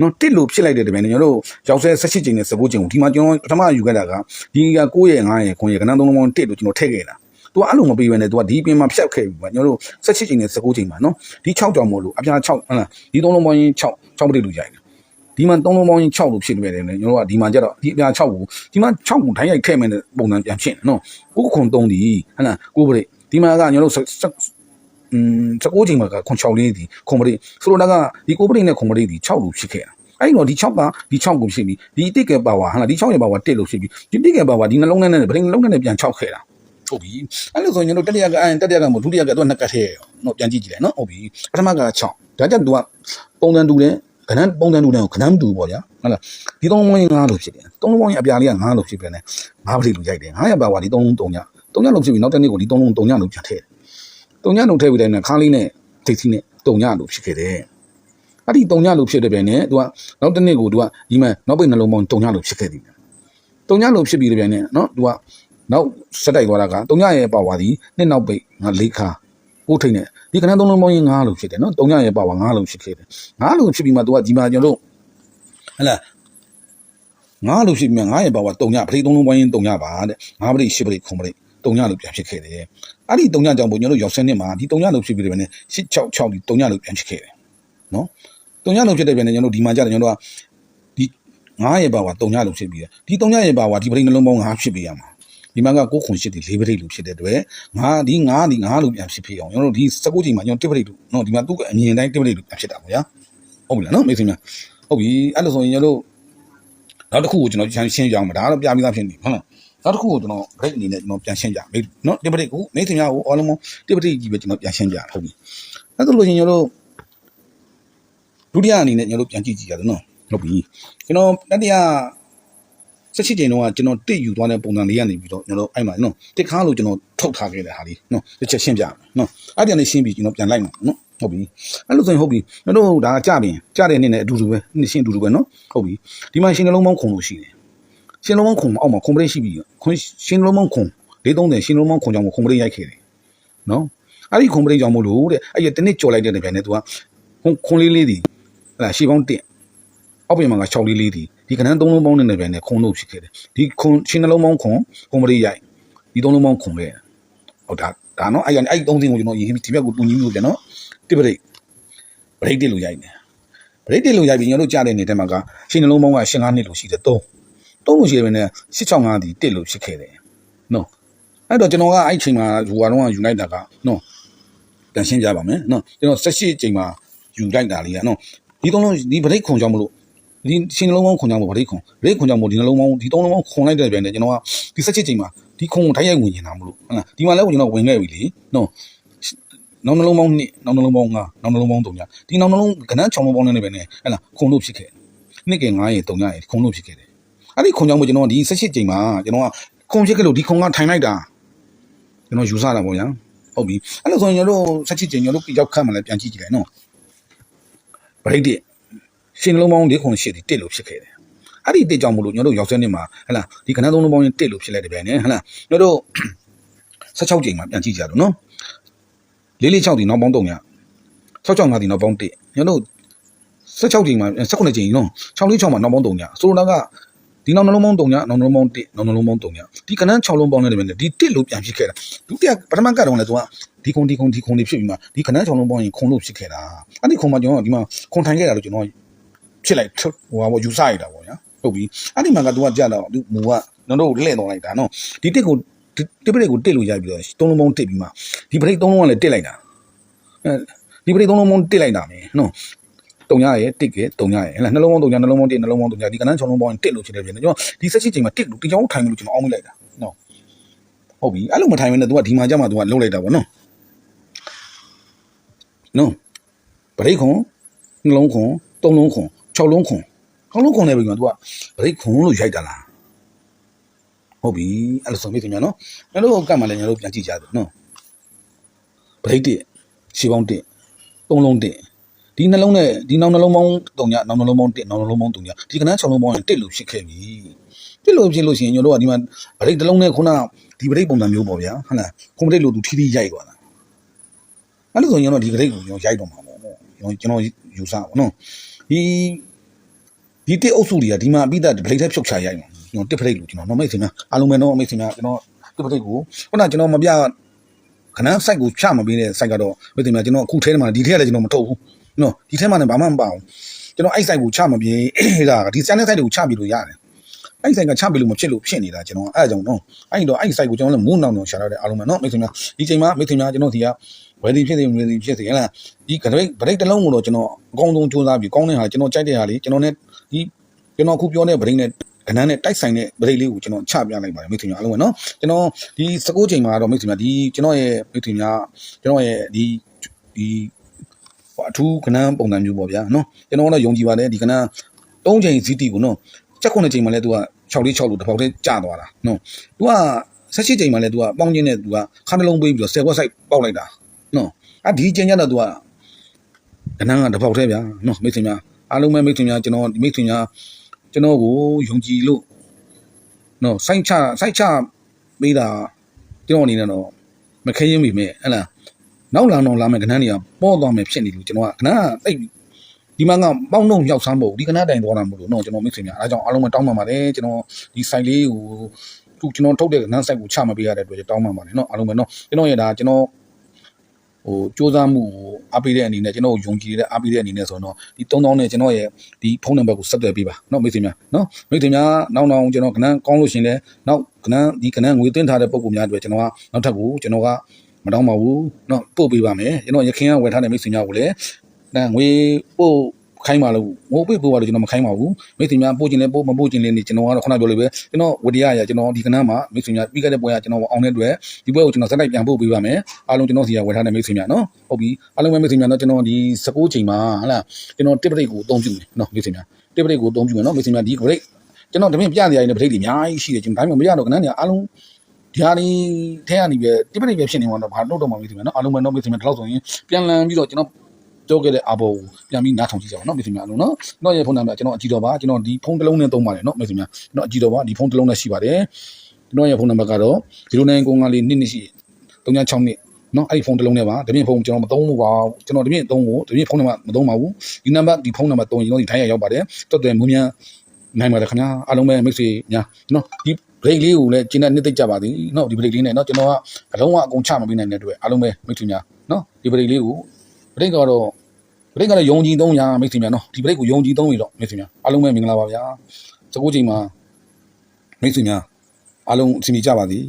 S1: နော်တစ်လို့ဖြစ်လိုက်တဲ့တပည့်နဲ့ကျွန်တော်တို့ရောက်စဲ18ချိန်နဲ့19ချိန်ကိုဒီမှာကျွန်တော်ပထမယူခဲ့တာကဒီက9ရဲ့9ရဲ့9ရဲ့ကဏ္ဍသုံးလုံးပေါင်း1လို့ကျွန်တော်ထည့်ခဲ့တာသူကအဲ့လိုမပေးဘဲနဲ့သူကဒီပင်မှာဖြတ်ခဲ့ပြီကွာကျွန်တော်တို့16ချိန်နဲ့19ချိန်မှာနော်ဒီ6ကြောင်မို့လို့အပြား6ဟုတ်လားဒီသုံးလုံးပေါင်းရင်6 6ပရိလူကြိုက်တယ် ဒီမှာသုံးလုံးပေါင်းရင်6လို့ဖြစ်နေတယ်လေကျွန်တော်ကဒီမှာကျတော့ဒီအပြား6ကိုဒီမှာ6ကိုထိုင်းရိုက်ခဲ့မယ်တဲ့ပုံစံပြန်ဖြစ်နေနော်ကိုခွန်3ဒီဟဟလားကိုပရိဒီမှာကကျွန်တော်တို့อืม16ချိန်မှာကခွန်6လေးဒီခွန်ပရိဆိုတော့ကဒီကိုပရိနဲ့ခွန်ပရိဒီ6လို့ဖြစ်ခဲ့တာအဲ့တော့ဒီ6ကဒီ6ကိုဖြစ်ပြီးဒီတစ်ကပါဝါဟဟလားဒီ6ရဲ့ပါဝါ1လို့ဖြစ်ပြီးဒီတစ်ကပါဝါဒီနှလုံးနဲ့ပရိနှလုံးနဲ့ပြန်6ခဲ့တာဟုတ်ပြီအဲ့လိုဆိုရင်ကျွန်တော်တတိယကအဲ့တတိယကမဟုတ်ဒုတိယကတော့နှစ်ကတ်ထဲနော်ပြန်ကြည့်ကြည့်လိုက်နော်ဟုတ်ပြီပထမက6ဒါကြောင့် तू ကပုံစံတူတယ် ကဏ္ဍပုံစံတူတယ်ကိုကဏ္ဍတူပေါ့ဗျာဟုတ်လားဒီသုံးလုံးငါးလို့ဖြစ်တယ်သုံးလုံးပေါင်းရင်အပြာလေးကငါးလို့ဖြစ်ပြန်တယ်ငါးပလိလို့ရိုက်တယ်ငါးရပါဝါဒီသုံးလုံးတုံညတုံညလို့ဖြစ်ပြီးနောက်တစ်နေ့ကိုဒီသုံးလုံးတုံညလို့ပြန်ထည့်တယ်တုံညလို့ထည့်ပြီးတိုင်းနဲ့ခါလေးနဲ့ထိတ်သီးနဲ့တုံညလို့ဖြစ်ခဲ့တယ်အဲ့ဒီတုံညလို့ဖြစ်တဲ့ပြန်နဲ့ तू ကနောက်တစ်နေ့ကို तू ကဒီမှာနောက်ပိတ်နှလုံးပေါင်းတုံညလို့ဖြစ်ခဲ့တယ်တုံညလို့ဖြစ်ပြီးတဲ့ပြန်နဲ့နော် तू ကနောက်စက်တိုက်သွားတာကတုံညရဲ့ပါဝါဒီနှစ်နောက်ပိတ်ငါလေးခါ ကိုထိတ်နဲ့ဒီကဏ္ဍသုံးလုံးပေါင်းရင်9လို့ဖြစ်တယ်နော်တုံညရဲ့ပါဝါ9လို့ဖြစ်ခဲ့တယ်9လို့ဖြစ်ပြီးမှ तू ကဒီမှာကျွန်တော်တို့ဟဲ့လား9လို့ဖြစ်ပြီးမှ9ရဲ့ပါဝါတုံညပရိသုံးလုံးပေါင်းရင်တုံညပါတဲ့9ပရိ10ပရိ9ပရိတုံညလို့ပြန်ဖြစ်ခဲ့တယ်အဲ့ဒီတုံညကြောင့်ဘုံကျွန်တော်တို့ရောက်စင်းနှစ်မှာဒီတုံညလို့ဖြစ်ပြီးတယ်ပဲနဲ့666ဒီတုံညလို့ပြန်ဖြစ်ခဲ့တယ်နော်တုံညလို့ဖြစ်တဲ့ပြန်နဲ့ကျွန်တော်တို့ဒီမှာကြာတယ်ကျွန်တော်တို့ကဒီ9ရဲ့ပါဝါတုံညလို့ဖြစ်ပြီးတယ်ဒီတုံညရဲ့ပါဝါဒီပရိနှလုံးပေါင်း9ဖြစ်ပြီးရမှာ ဒီမှာကကိုခွန်ရှိတယ်လေးပရိတ်လူဖြစ်တဲ့အတွက်ငါဒီငါဒီငါလူပြန်ဖြစ်ဖြစ်အောင်ကျွန်တော်တို့ဒီ16ချိန်မှာကျွန်တော်တစ်ပရိတ်လူနော်ဒီမှာသူ့ကအမြင်တိုင်းတစ်ပရိတ်လူပြန်ဖြစ်တာပေါ့ဗျာဟုတ်ပြီလားနော်မိတ်ဆွေများဟုတ်ပြီအဲ့လိုဆိုရင်ကျွန်တော်တို့နောက်တစ်ခုကိုကျွန်တော်ရှင်းပြအောင်မဒါတော့ပြပြီးသားဖြစ်နေဟုတ်လားနောက်တစ်ခုကိုကျွန်တော် break အနေနဲ့ကျွန်တော်ပြန်ရှင်းကြမိတ်နော်တစ်ပရိတ်ကိုမိတ်ဆွေများကိုအားလုံးတစ်ပရိတ်ကြီးပဲကျွန်တော်ပြန်ရှင်းကြဟုတ်ပြီအဲ့ဒါလို့ရှင်ကျွန်တော်တို့ဒုတိယအနေနဲ့ကျွန်တော်တို့ပြန်ကြည့်ကြည့်ရတယ်နော်ဟုတ်ပြီကျွန်တော်တတိယ ဆက်ချစ်ချိန်တော့ကျွန်တော်တစ်ယူသွားတဲ့ပုံစံလေးကနေပြီးတော့ကျွန်တော်အဲ့မှာနော်တစ်ခါလို့ကျွန်တော်ထုတ်ထားခဲ့တဲ့ဟာလေးနော်တစ်ချက်ရှင်းပြမယ်နော်အဲ့ဒီကနေရှင်းပြီးကျွန်တော်ပြန်လိုက်မှာနော်ဟုတ်ပြီအဲ့လိုဆိုရင်ဟုတ်ပြီကျွန်တော်ဒါကြပြင်ကြတဲ့နေ့နဲ့အတူတူပဲနေ့ရှင်းအတူတူပဲနော်ဟုတ်ပြီဒီမှာရှင်းနှလုံးပေါင်းခုံလို့ရှိတယ်ရှင်းနှလုံးပေါင်းခုံအောက်မှာခွန်ပရိတ်ရှိပြီခွန်ရှင်းနှလုံးပေါင်းခုံ430ရှင်းနှလုံးပေါင်းခုံကြောင့်ခွန်ပရိတ်ရိုက်ခဲ့တယ်နော်အဲ့ဒီခွန်ပရိတ်ကြောင့်မို့လို့တဲ့အဲ့ဒီတနစ်ကြော်လိုက်တဲ့ပြန်နဲ့ तू ကခွန်ခွန်လေးလေးဒီအဲ့ဒါရှေ့ပေါင်း1အောက်ပြင်မှာက6လေးလေးဒီ ဒီကနန်း3လုံးပေါင်းနဲ့ပြန်နဲ့ခုံလို့ဖြစ်ခဲ့တယ်ဒီခွန်ရှင်းနှလုံးပေါင်းခုံခွန်ပရိတ်ရိုက်ဒီ3လုံးပေါင်းခုံပဲဟုတ်ဒါဒါနော်အဲ့အဲ့3စင်းကိုကျွန်တော်ရေးဒီဘက်ကိုတူညီလို့ပြန်နော်တစ်ပရိတ်ပရိတ်တစ်လို့ရိုက်နေပရိတ်တစ်လို့ရိုက်ပြီးကျွန်တော်တို့ကြားတဲ့နေတဲ့မှာကရှင်းနှလုံးပေါင်းက15နှစ်လို့ရှိတယ်3 3လို့ရှိတယ်ပဲနဲ့665ဒီ1လို့ဖြစ်ခဲ့တယ်နော်အဲ့တော့ကျွန်တော်ကအဲ့ချိန်မှာဟိုကတော့ယူလိုက်တာကနော်ပြန်ရှင်းပြပါမယ်နော်ကျွန်တော်18ချိန်မှာယူလိုက်တာလေးကနော်ဒီသုံးလုံးဒီပရိတ်ခုံကြောင့်မလို့ ဒီရှင်းနှလုံးပေါင်းခုံကြောင့်မပရိတ်ခုံပရိတ်ခုံကြောင့်မဒီနှလုံးပေါင်းဒီသုံးလုံးပေါင်းခုံလိုက်တဲ့ပြန်နဲ့ကျွန်တော်ကဒီ17ချိန်မှာဒီခုံကိုတိုက်ရိုက်ဝင်နေတာမလို့ဟုတ်လားဒီမှာလည်းကျွန်တော်ဝင်ခဲ့ပြီလေနော်နောက်နှလုံးပေါင်းနှစ်နောက်နှလုံးပေါင်းငါနောက်နှလုံးပေါင်း3ညဒီနောက်နှလုံးကဏ္ဍ6လုံးပေါင်းနဲ့ပဲနဲ့ဟဲ့လားခုံလို့ဖြစ်ခဲ့နှစ်က9ရေ3ညရေခုံလို့ဖြစ်ခဲ့တယ်အဲ့ဒီခုံကြောင့်မို့ကျွန်တော်ဒီ18ချိန်မှာကျွန်တော်ကခုံဖြစ်ခဲ့လို့ဒီခုံကထိုင်လိုက်တာကျွန်တော်ယူဆတာပေါ့ဗျာဟုတ်ပြီအဲ့လိုဆိုရင်ကျွန်တော်တို့18ချိန်ကျွန်တော်တို့ရောက်ခတ်မှလည်းပြန်ကြည့်ကြည့်လိုက်နော်ဗရိတ်တစ် ရှင်လုံးပေါင်း၄ခုရှိတယ်တစ်လို့ဖြစ်ခဲ့တယ်အဲ့ဒီတစ်ကြောင့်မို့လို့ကျွန်တော်တို့ရောက်စဲနေမှာဟဲ့လားဒီကဏ္ဍသုံးလုံးပေါင်းရင်တစ်လို့ဖြစ်လိုက်တယ်ဗျာနဲ့ဟဲ့လားကျွန်တော်တို့16ချိန်မှာပြန်ကြည့်ကြတော့နော်လေးလေး6ဒီနောက်ပေါင်း3ည665ဒီနောက်ပေါင်း1ကျွန်တော်တို့16ချိန်မှာ16ချိန်နော်6လေး6မှာနောက်ပေါင်း3ညဆိုတော့ကဒီနောက်နှလုံးပေါင်း3ညနောက်နှလုံးပေါင်း1နောက်နှလုံးပေါင်း3ညဒီကဏ္ဍ6လုံးပေါင်းနေတယ်ဗျာဒီ1လို့ပြန်ဖြစ်ခဲ့တာဒုတိယပထမကတော့လည်းသူကဒီခုံဒီခုံဒီခုံတွေဖြစ်ပြီးမှဒီကဏ္ဍ6လုံးပေါင်းရင်ခုံလို့ဖြစ်ခဲ့တာအဲ့ဒီခုံမှာကျွန်တော်ဒီမှာခုံထိုင်ခဲ့တာလို့ကျွန်တော် ဖြစ်လိုက်ဟိုဟာပေါ့ယူဆရတာပေါ့ညာဟုတ်ပြီအဲ့ဒီမှာကသူကကြာတော့သူမူကကျွန်တော်တို့လှည့်တော့လိုက်တာနော်ဒီတစ်ကိုတစ်ပရိတ်ကိုတစ်လို့ရိုက်ပြီးတော့သုံးလုံးပေါင်းတစ်ပြီးမှဒီပရိတ်သုံးလုံးကလည်းတစ်လိုက်တာအဲဒီပရိတ်သုံးလုံးပေါင်းတစ်လိုက်တာမယ်နော်တုံရရဲ့တစ်ကဲတုံရရဲ့ဟဲ့လားနှလုံးပေါင်းတုံရနှလုံးပေါင်းတစ်နှလုံးပေါင်းတုံရဒီကနန်း6လုံးပေါင်းတစ်လို့ဖြစ်တယ်ပြင်ကျွန်တော်ဒီဆက်ရှိချိန်မှာတစ်လို့တရားထိုင်လို့ကျွန်တော်အောင်းမိလိုက်တာနော်ဟုတ်ပြီအဲ့လိုမထိုင်မနဲ့ तू ကဒီမှာကြမှာ तू ကလှုပ်လိုက်တာပေါ့နော်နော်ပရိတ်ခွန်နှလုံးခွန်သုံးလုံးခွန် 6လုံးခွန်6လုံးခွန်နေပြီကွာ तू ကပရိတ်ခွန်လို့ရိုက်တာလားဟုတ်ပြီအဲ့လိုဆိုမိခင်များနော်ကျွန်တော်တို့ကတ်မှလည်းကျွန်တော်တို့ပြန်ကြည့်ကြတယ်နော်ပရိတ်တစ်ရှေးပေါင်းတစ်သုံးလုံးတစ်ဒီနှလုံးနဲ့ဒီနောက်နှလုံးပေါင်းတုံညနောက်နှလုံးပေါင်းတစ်နောက်နှလုံးပေါင်းတုံညဒီကနန်း6လုံးပေါင်းရင်တစ်လို့ဖြစ်ခဲ့ပြီတစ်လို့ဖြစ်လို့ရှိရင်ကျွန်တော်တို့ကဒီမှာပရိတ်တစ်လုံးနဲ့ခုနဒီပရိတ်ပုံစံမျိုးပေါ့ဗျာဟုတ်လားခုံပရိတ်လို့သူထီးထီးရိုက်သွားတာအဲ့လိုဆိုရင်ကျွန်တော်ဒီပရိတ်ကိုကျွန်တော်ရိုက်တော့မှာပေါ့ကျွန်တော်ကျွန်တော်ယူဆပါနော် ဒီဒီတစ်အုပ်စုတွေကဒီမှာအပိသက်ပရိတ်ထဲဖြုတ်ချရိုက်မှာကျွန်တော်တစ်ပရိတ်လို့ကျွန်တော်တော့မိတ်ဆွေများအားလုံးပဲတော့မိတ်ဆွေများကျွန်တော်တစ်ပရိတ်ကိုခုနကျွန်တော်မပြခဏ site ကိုချမပေးတဲ့ site ကတော့မိတ်ဆွေများကျွန်တော်အခုထဲမှာဒီထဲကလည်းကျွန်တော်မထုတ်ဘူးနော်ဒီထဲမှာလည်းဘာမှမပါဘူးကျွန်တော်အဲ့ site ကိုချမပြေကဒီ channel site ကိုချပြလို့ရတယ် အဲ့ site ကချပြလို့မဖြစ်လို့ဖြစ်နေတာကျွန်တော်အဲ့ဒါကြောင့်နော်အဲ့တော့အဲ့ site ကိုကျွန်တော်လည်းမုန်းနောက်တော့ရှာတော့တဲ့အားလုံးပဲနော်မိတ်ဆွေများဒီချိန်မှာမိတ်ဆွေများကျွန်တော်ဒီကဝယ်ဒီဖြစ်စေဝယ်ဒီဖြစ်စေဟဲ့လားဒီဂရိတ်ဗရိတ်တစ်လုံးကိုတော့ကျွန်တော်အကောင်းဆုံးစူးစမ်းပြီးကောင်းတဲ့ဟာကျွန်တော်ကြိုက်တဲ့ဟာလေးကျွန်တော် ਨੇ ဒီကျွန်တော်အခုပြောတဲ့ဗရိတ်နဲ့ကဏ္ဍနဲ့တိုက်ဆိုင်တဲ့ဗရိတ်လေးကိုကျွန်တော်ချပြလိုက်ပါတယ်မိတ်ဆွေများအားလုံးပဲနော်ကျွန်တော်ဒီ16ချိန်မှာတော့မိတ်ဆွေများဒီကျွန်တော်ရဲ့မိတ်ဆွေများကျွန်တော်ရဲ့ဒီဒီဟိုအထူးကဏ္ဍပုံစံမျိုးပေါ့ဗျာနော်ကျွန်တော်ကတော့ယုံကြည်ပါတယ်ဒီကဏ္ဍ3ချိန်စီးတီကိုနော် ချက်ခုနှစ်ချိန်မှာလဲသူက6လေး6လို့တစ်ပေါက်တည်းကျသွားတာနော်သူက16ချိန်မှာလဲသူကပေါင်းချင်းနဲ့သူကခါနှလုံးပေးပြီးတော့10 website ပေါက်လိုက်တာနော်အဒီချိန်ကျတော့သူကကဏ္ဍကတစ်ပေါက်တည်းဗျာနော်မိတ်ဆွေများအားလုံးပဲမိတ်ဆွေများကျွန်တော်မိတ်ဆွေများကျွန်တော်ကိုယုံကြည်လို့နော်စိုက်ချစိုက်ချပေးတာကျွန်တော်အနေနဲ့တော့မခဲရင်မိမဲ့ဟဲ့လားနောက်လာတော့လာမဲ့ကဏ္ဍတွေကပေါ်သွားမယ်ဖြစ်နေလို့ကျွန်တော်ကကဏ္ဍကတိတ် ဒီမှာကပေါင်းတော့ရောက်ဆမ်းဖို့ဒီကဏ္ဍတိုင်သွားတာမလို့နော်ကျွန်တော်မိတ်ဆွေများအားကြောင့်အားလုံးပဲတောင်းပန်ပါတယ်ကျွန်တော်ဒီ site လေးကိုသူကျွန်တော်ထုတ်တဲ့ကဏ္ဍ site ကိုချမပေးရတဲ့အတွက်တောင်းပန်ပါတယ်နော်အားလုံးပဲနော်ကျွန်တော်ရတာကျွန်တော်ဟိုစူးစမ်းမှုကိုအားပေးတဲ့အနေနဲ့ကျွန်တော်ယုံကြည်တဲ့အားပေးတဲ့အနေနဲ့ဆိုတော့ဒီ3000နဲ့ကျွန်တော်ရဲ့ဒီဖုန်းနံပါတ်ကိုဆက်သွယ်ပေးပါเนาะမိတ်ဆွေများเนาะမိတ်ဆွေများနောက်နောက်ကျွန်တော်ကဏ္ဍကောင်းလို့ရှင်လဲနောက် ကနန်းဒီကနန်းငွေသွင်းထားတဲ့ပုံပုံများအတွက်ကျွန်တော်ကနောက်ထပ်ကိုကျွန်တော်ကမတောင်းပါဘူးเนาะပို့ပေးပါမယ်ကျွန်တော်ရခင်ကဝယ်ထားတဲ့မိတ်ဆွေများကိုလည်း အဲငွေပို့ခိုင်းပါလို့ငို့ပို့ပို့ပါလို့ကျွန်တော်မခိုင်းပါဘူးမိတ်ဆွေများပို့ခြင်းလဲပို့မပို့ခြင်းလဲနေကျွန်တော်ကတော့ခုနပြောလို့ပဲကျွန်တော်ဝတ္တရားရကျွန်တော်ဒီကနန်းမှာမိတ်ဆွေများပြီးခဲ့တဲ့ပွဲကကျွန်တော်အောင်တဲ့အတွက်ဒီပွဲကိုကျွန်တော်စက်လိုက်ပြန်ပို့ပေးပါမယ်အားလုံးကျွန်တော်စီကဝယ်ထားတဲ့မိတ်ဆွေများနော်ဟုတ်ပြီအားလုံးပဲမိတ်ဆွေများနော်ကျွန်တော်ဒီ16ချိန်မှာဟလာကျွန်တော်တစ်ပရိတ်ကိုအသုံးပြုမယ်နော်မိတ်ဆွေများတစ်ပရိတ်ကိုအသုံးပြုမယ်နော်မိတ်ဆွေများဒီပရိတ်ကျွန်တော်တမင်ပြနေရတဲ့ပရိတ်တွေအများကြီးရှိတယ်ကျွန်တော်ဒါမှမရတော့ကနန်းညာအားလုံးဒီဟာဒီထဲကနေပဲတိပရိတ်ပဲဖြစ်နေမှာတော့ဘာတော့တော့မှမိတ်ဆွေများနော်အားလုံးပဲနော်မိတ်ဆွေများဒီလောက်ဆိုရင်ပြန်လန်ပြီးတော့ကျွန်တော် ပြောခဲ့တဲ့အဘောကိုပြန်ပြီးနားထောင်ကြည့်ကြအောင်နော်မိတ်ဆွေများအားလုံးနော်ကျွန်တော်ရဲ့ဖုန်းနံပါတ်ကျွန်တော်အကြည့်တော့ပါကျွန်တော်ဒီဖုန်းတစ်လုံးနဲ့သုံးပါတယ်နော်မိတ်ဆွေများကျွန်တော်အကြည့်တော့ပါဒီဖုန်းတစ်လုံးနဲ့ရှိပါတယ်ကျွန်တော်ရဲ့ဖုန်းနံပါတ်ကတော့0995လေး2နှစ်ရှိ362နှစ်နော်အဲ့ဒီဖုန်းတစ်လုံးနဲ့ပါတပြင်းဖုန်းကျွန်တော်မသုံးဘူးပါဘူးကျွန်တော်တပြင်းသုံးဖို့တပြင်းဖုန်းနံပါတ်မသုံးပါဘူးဒီနံပါတ်ဒီဖုန်းနံပါတ်သုံးရင်ကျွန်တော်ဒီထိုင်းရရောက်ပါတယ်တော်တယ်မူမြန်နိုင်ပါတယ်ခင်ဗျာအားလုံးပဲမိတ်ဆွေညာနော်ဒီ break လေးကိုလည်းကျင်းတဲ့နှစ်သိကြပါသည်နော်ဒီ break လေးနဲ့နော်ကျွန်တော်ကအလုံးဝအကုန်ချမပေးနိုင်တဲ့အတွက်အားလုံးပဲမိတ်ဆွေများနော်ဒီ break လေးကို break ကတော့ break ကတော့ယုံကြည်300မိတ်ဆွေများနော်ဒီ break ကိုယုံကြည်3ပြီတော့မိတ်ဆွေများအားလုံးပဲမင်္ဂလာပါဗျာစကူချိန်မှာမိတ်ဆွေများအားလုံးအစီအမီကြပါသည်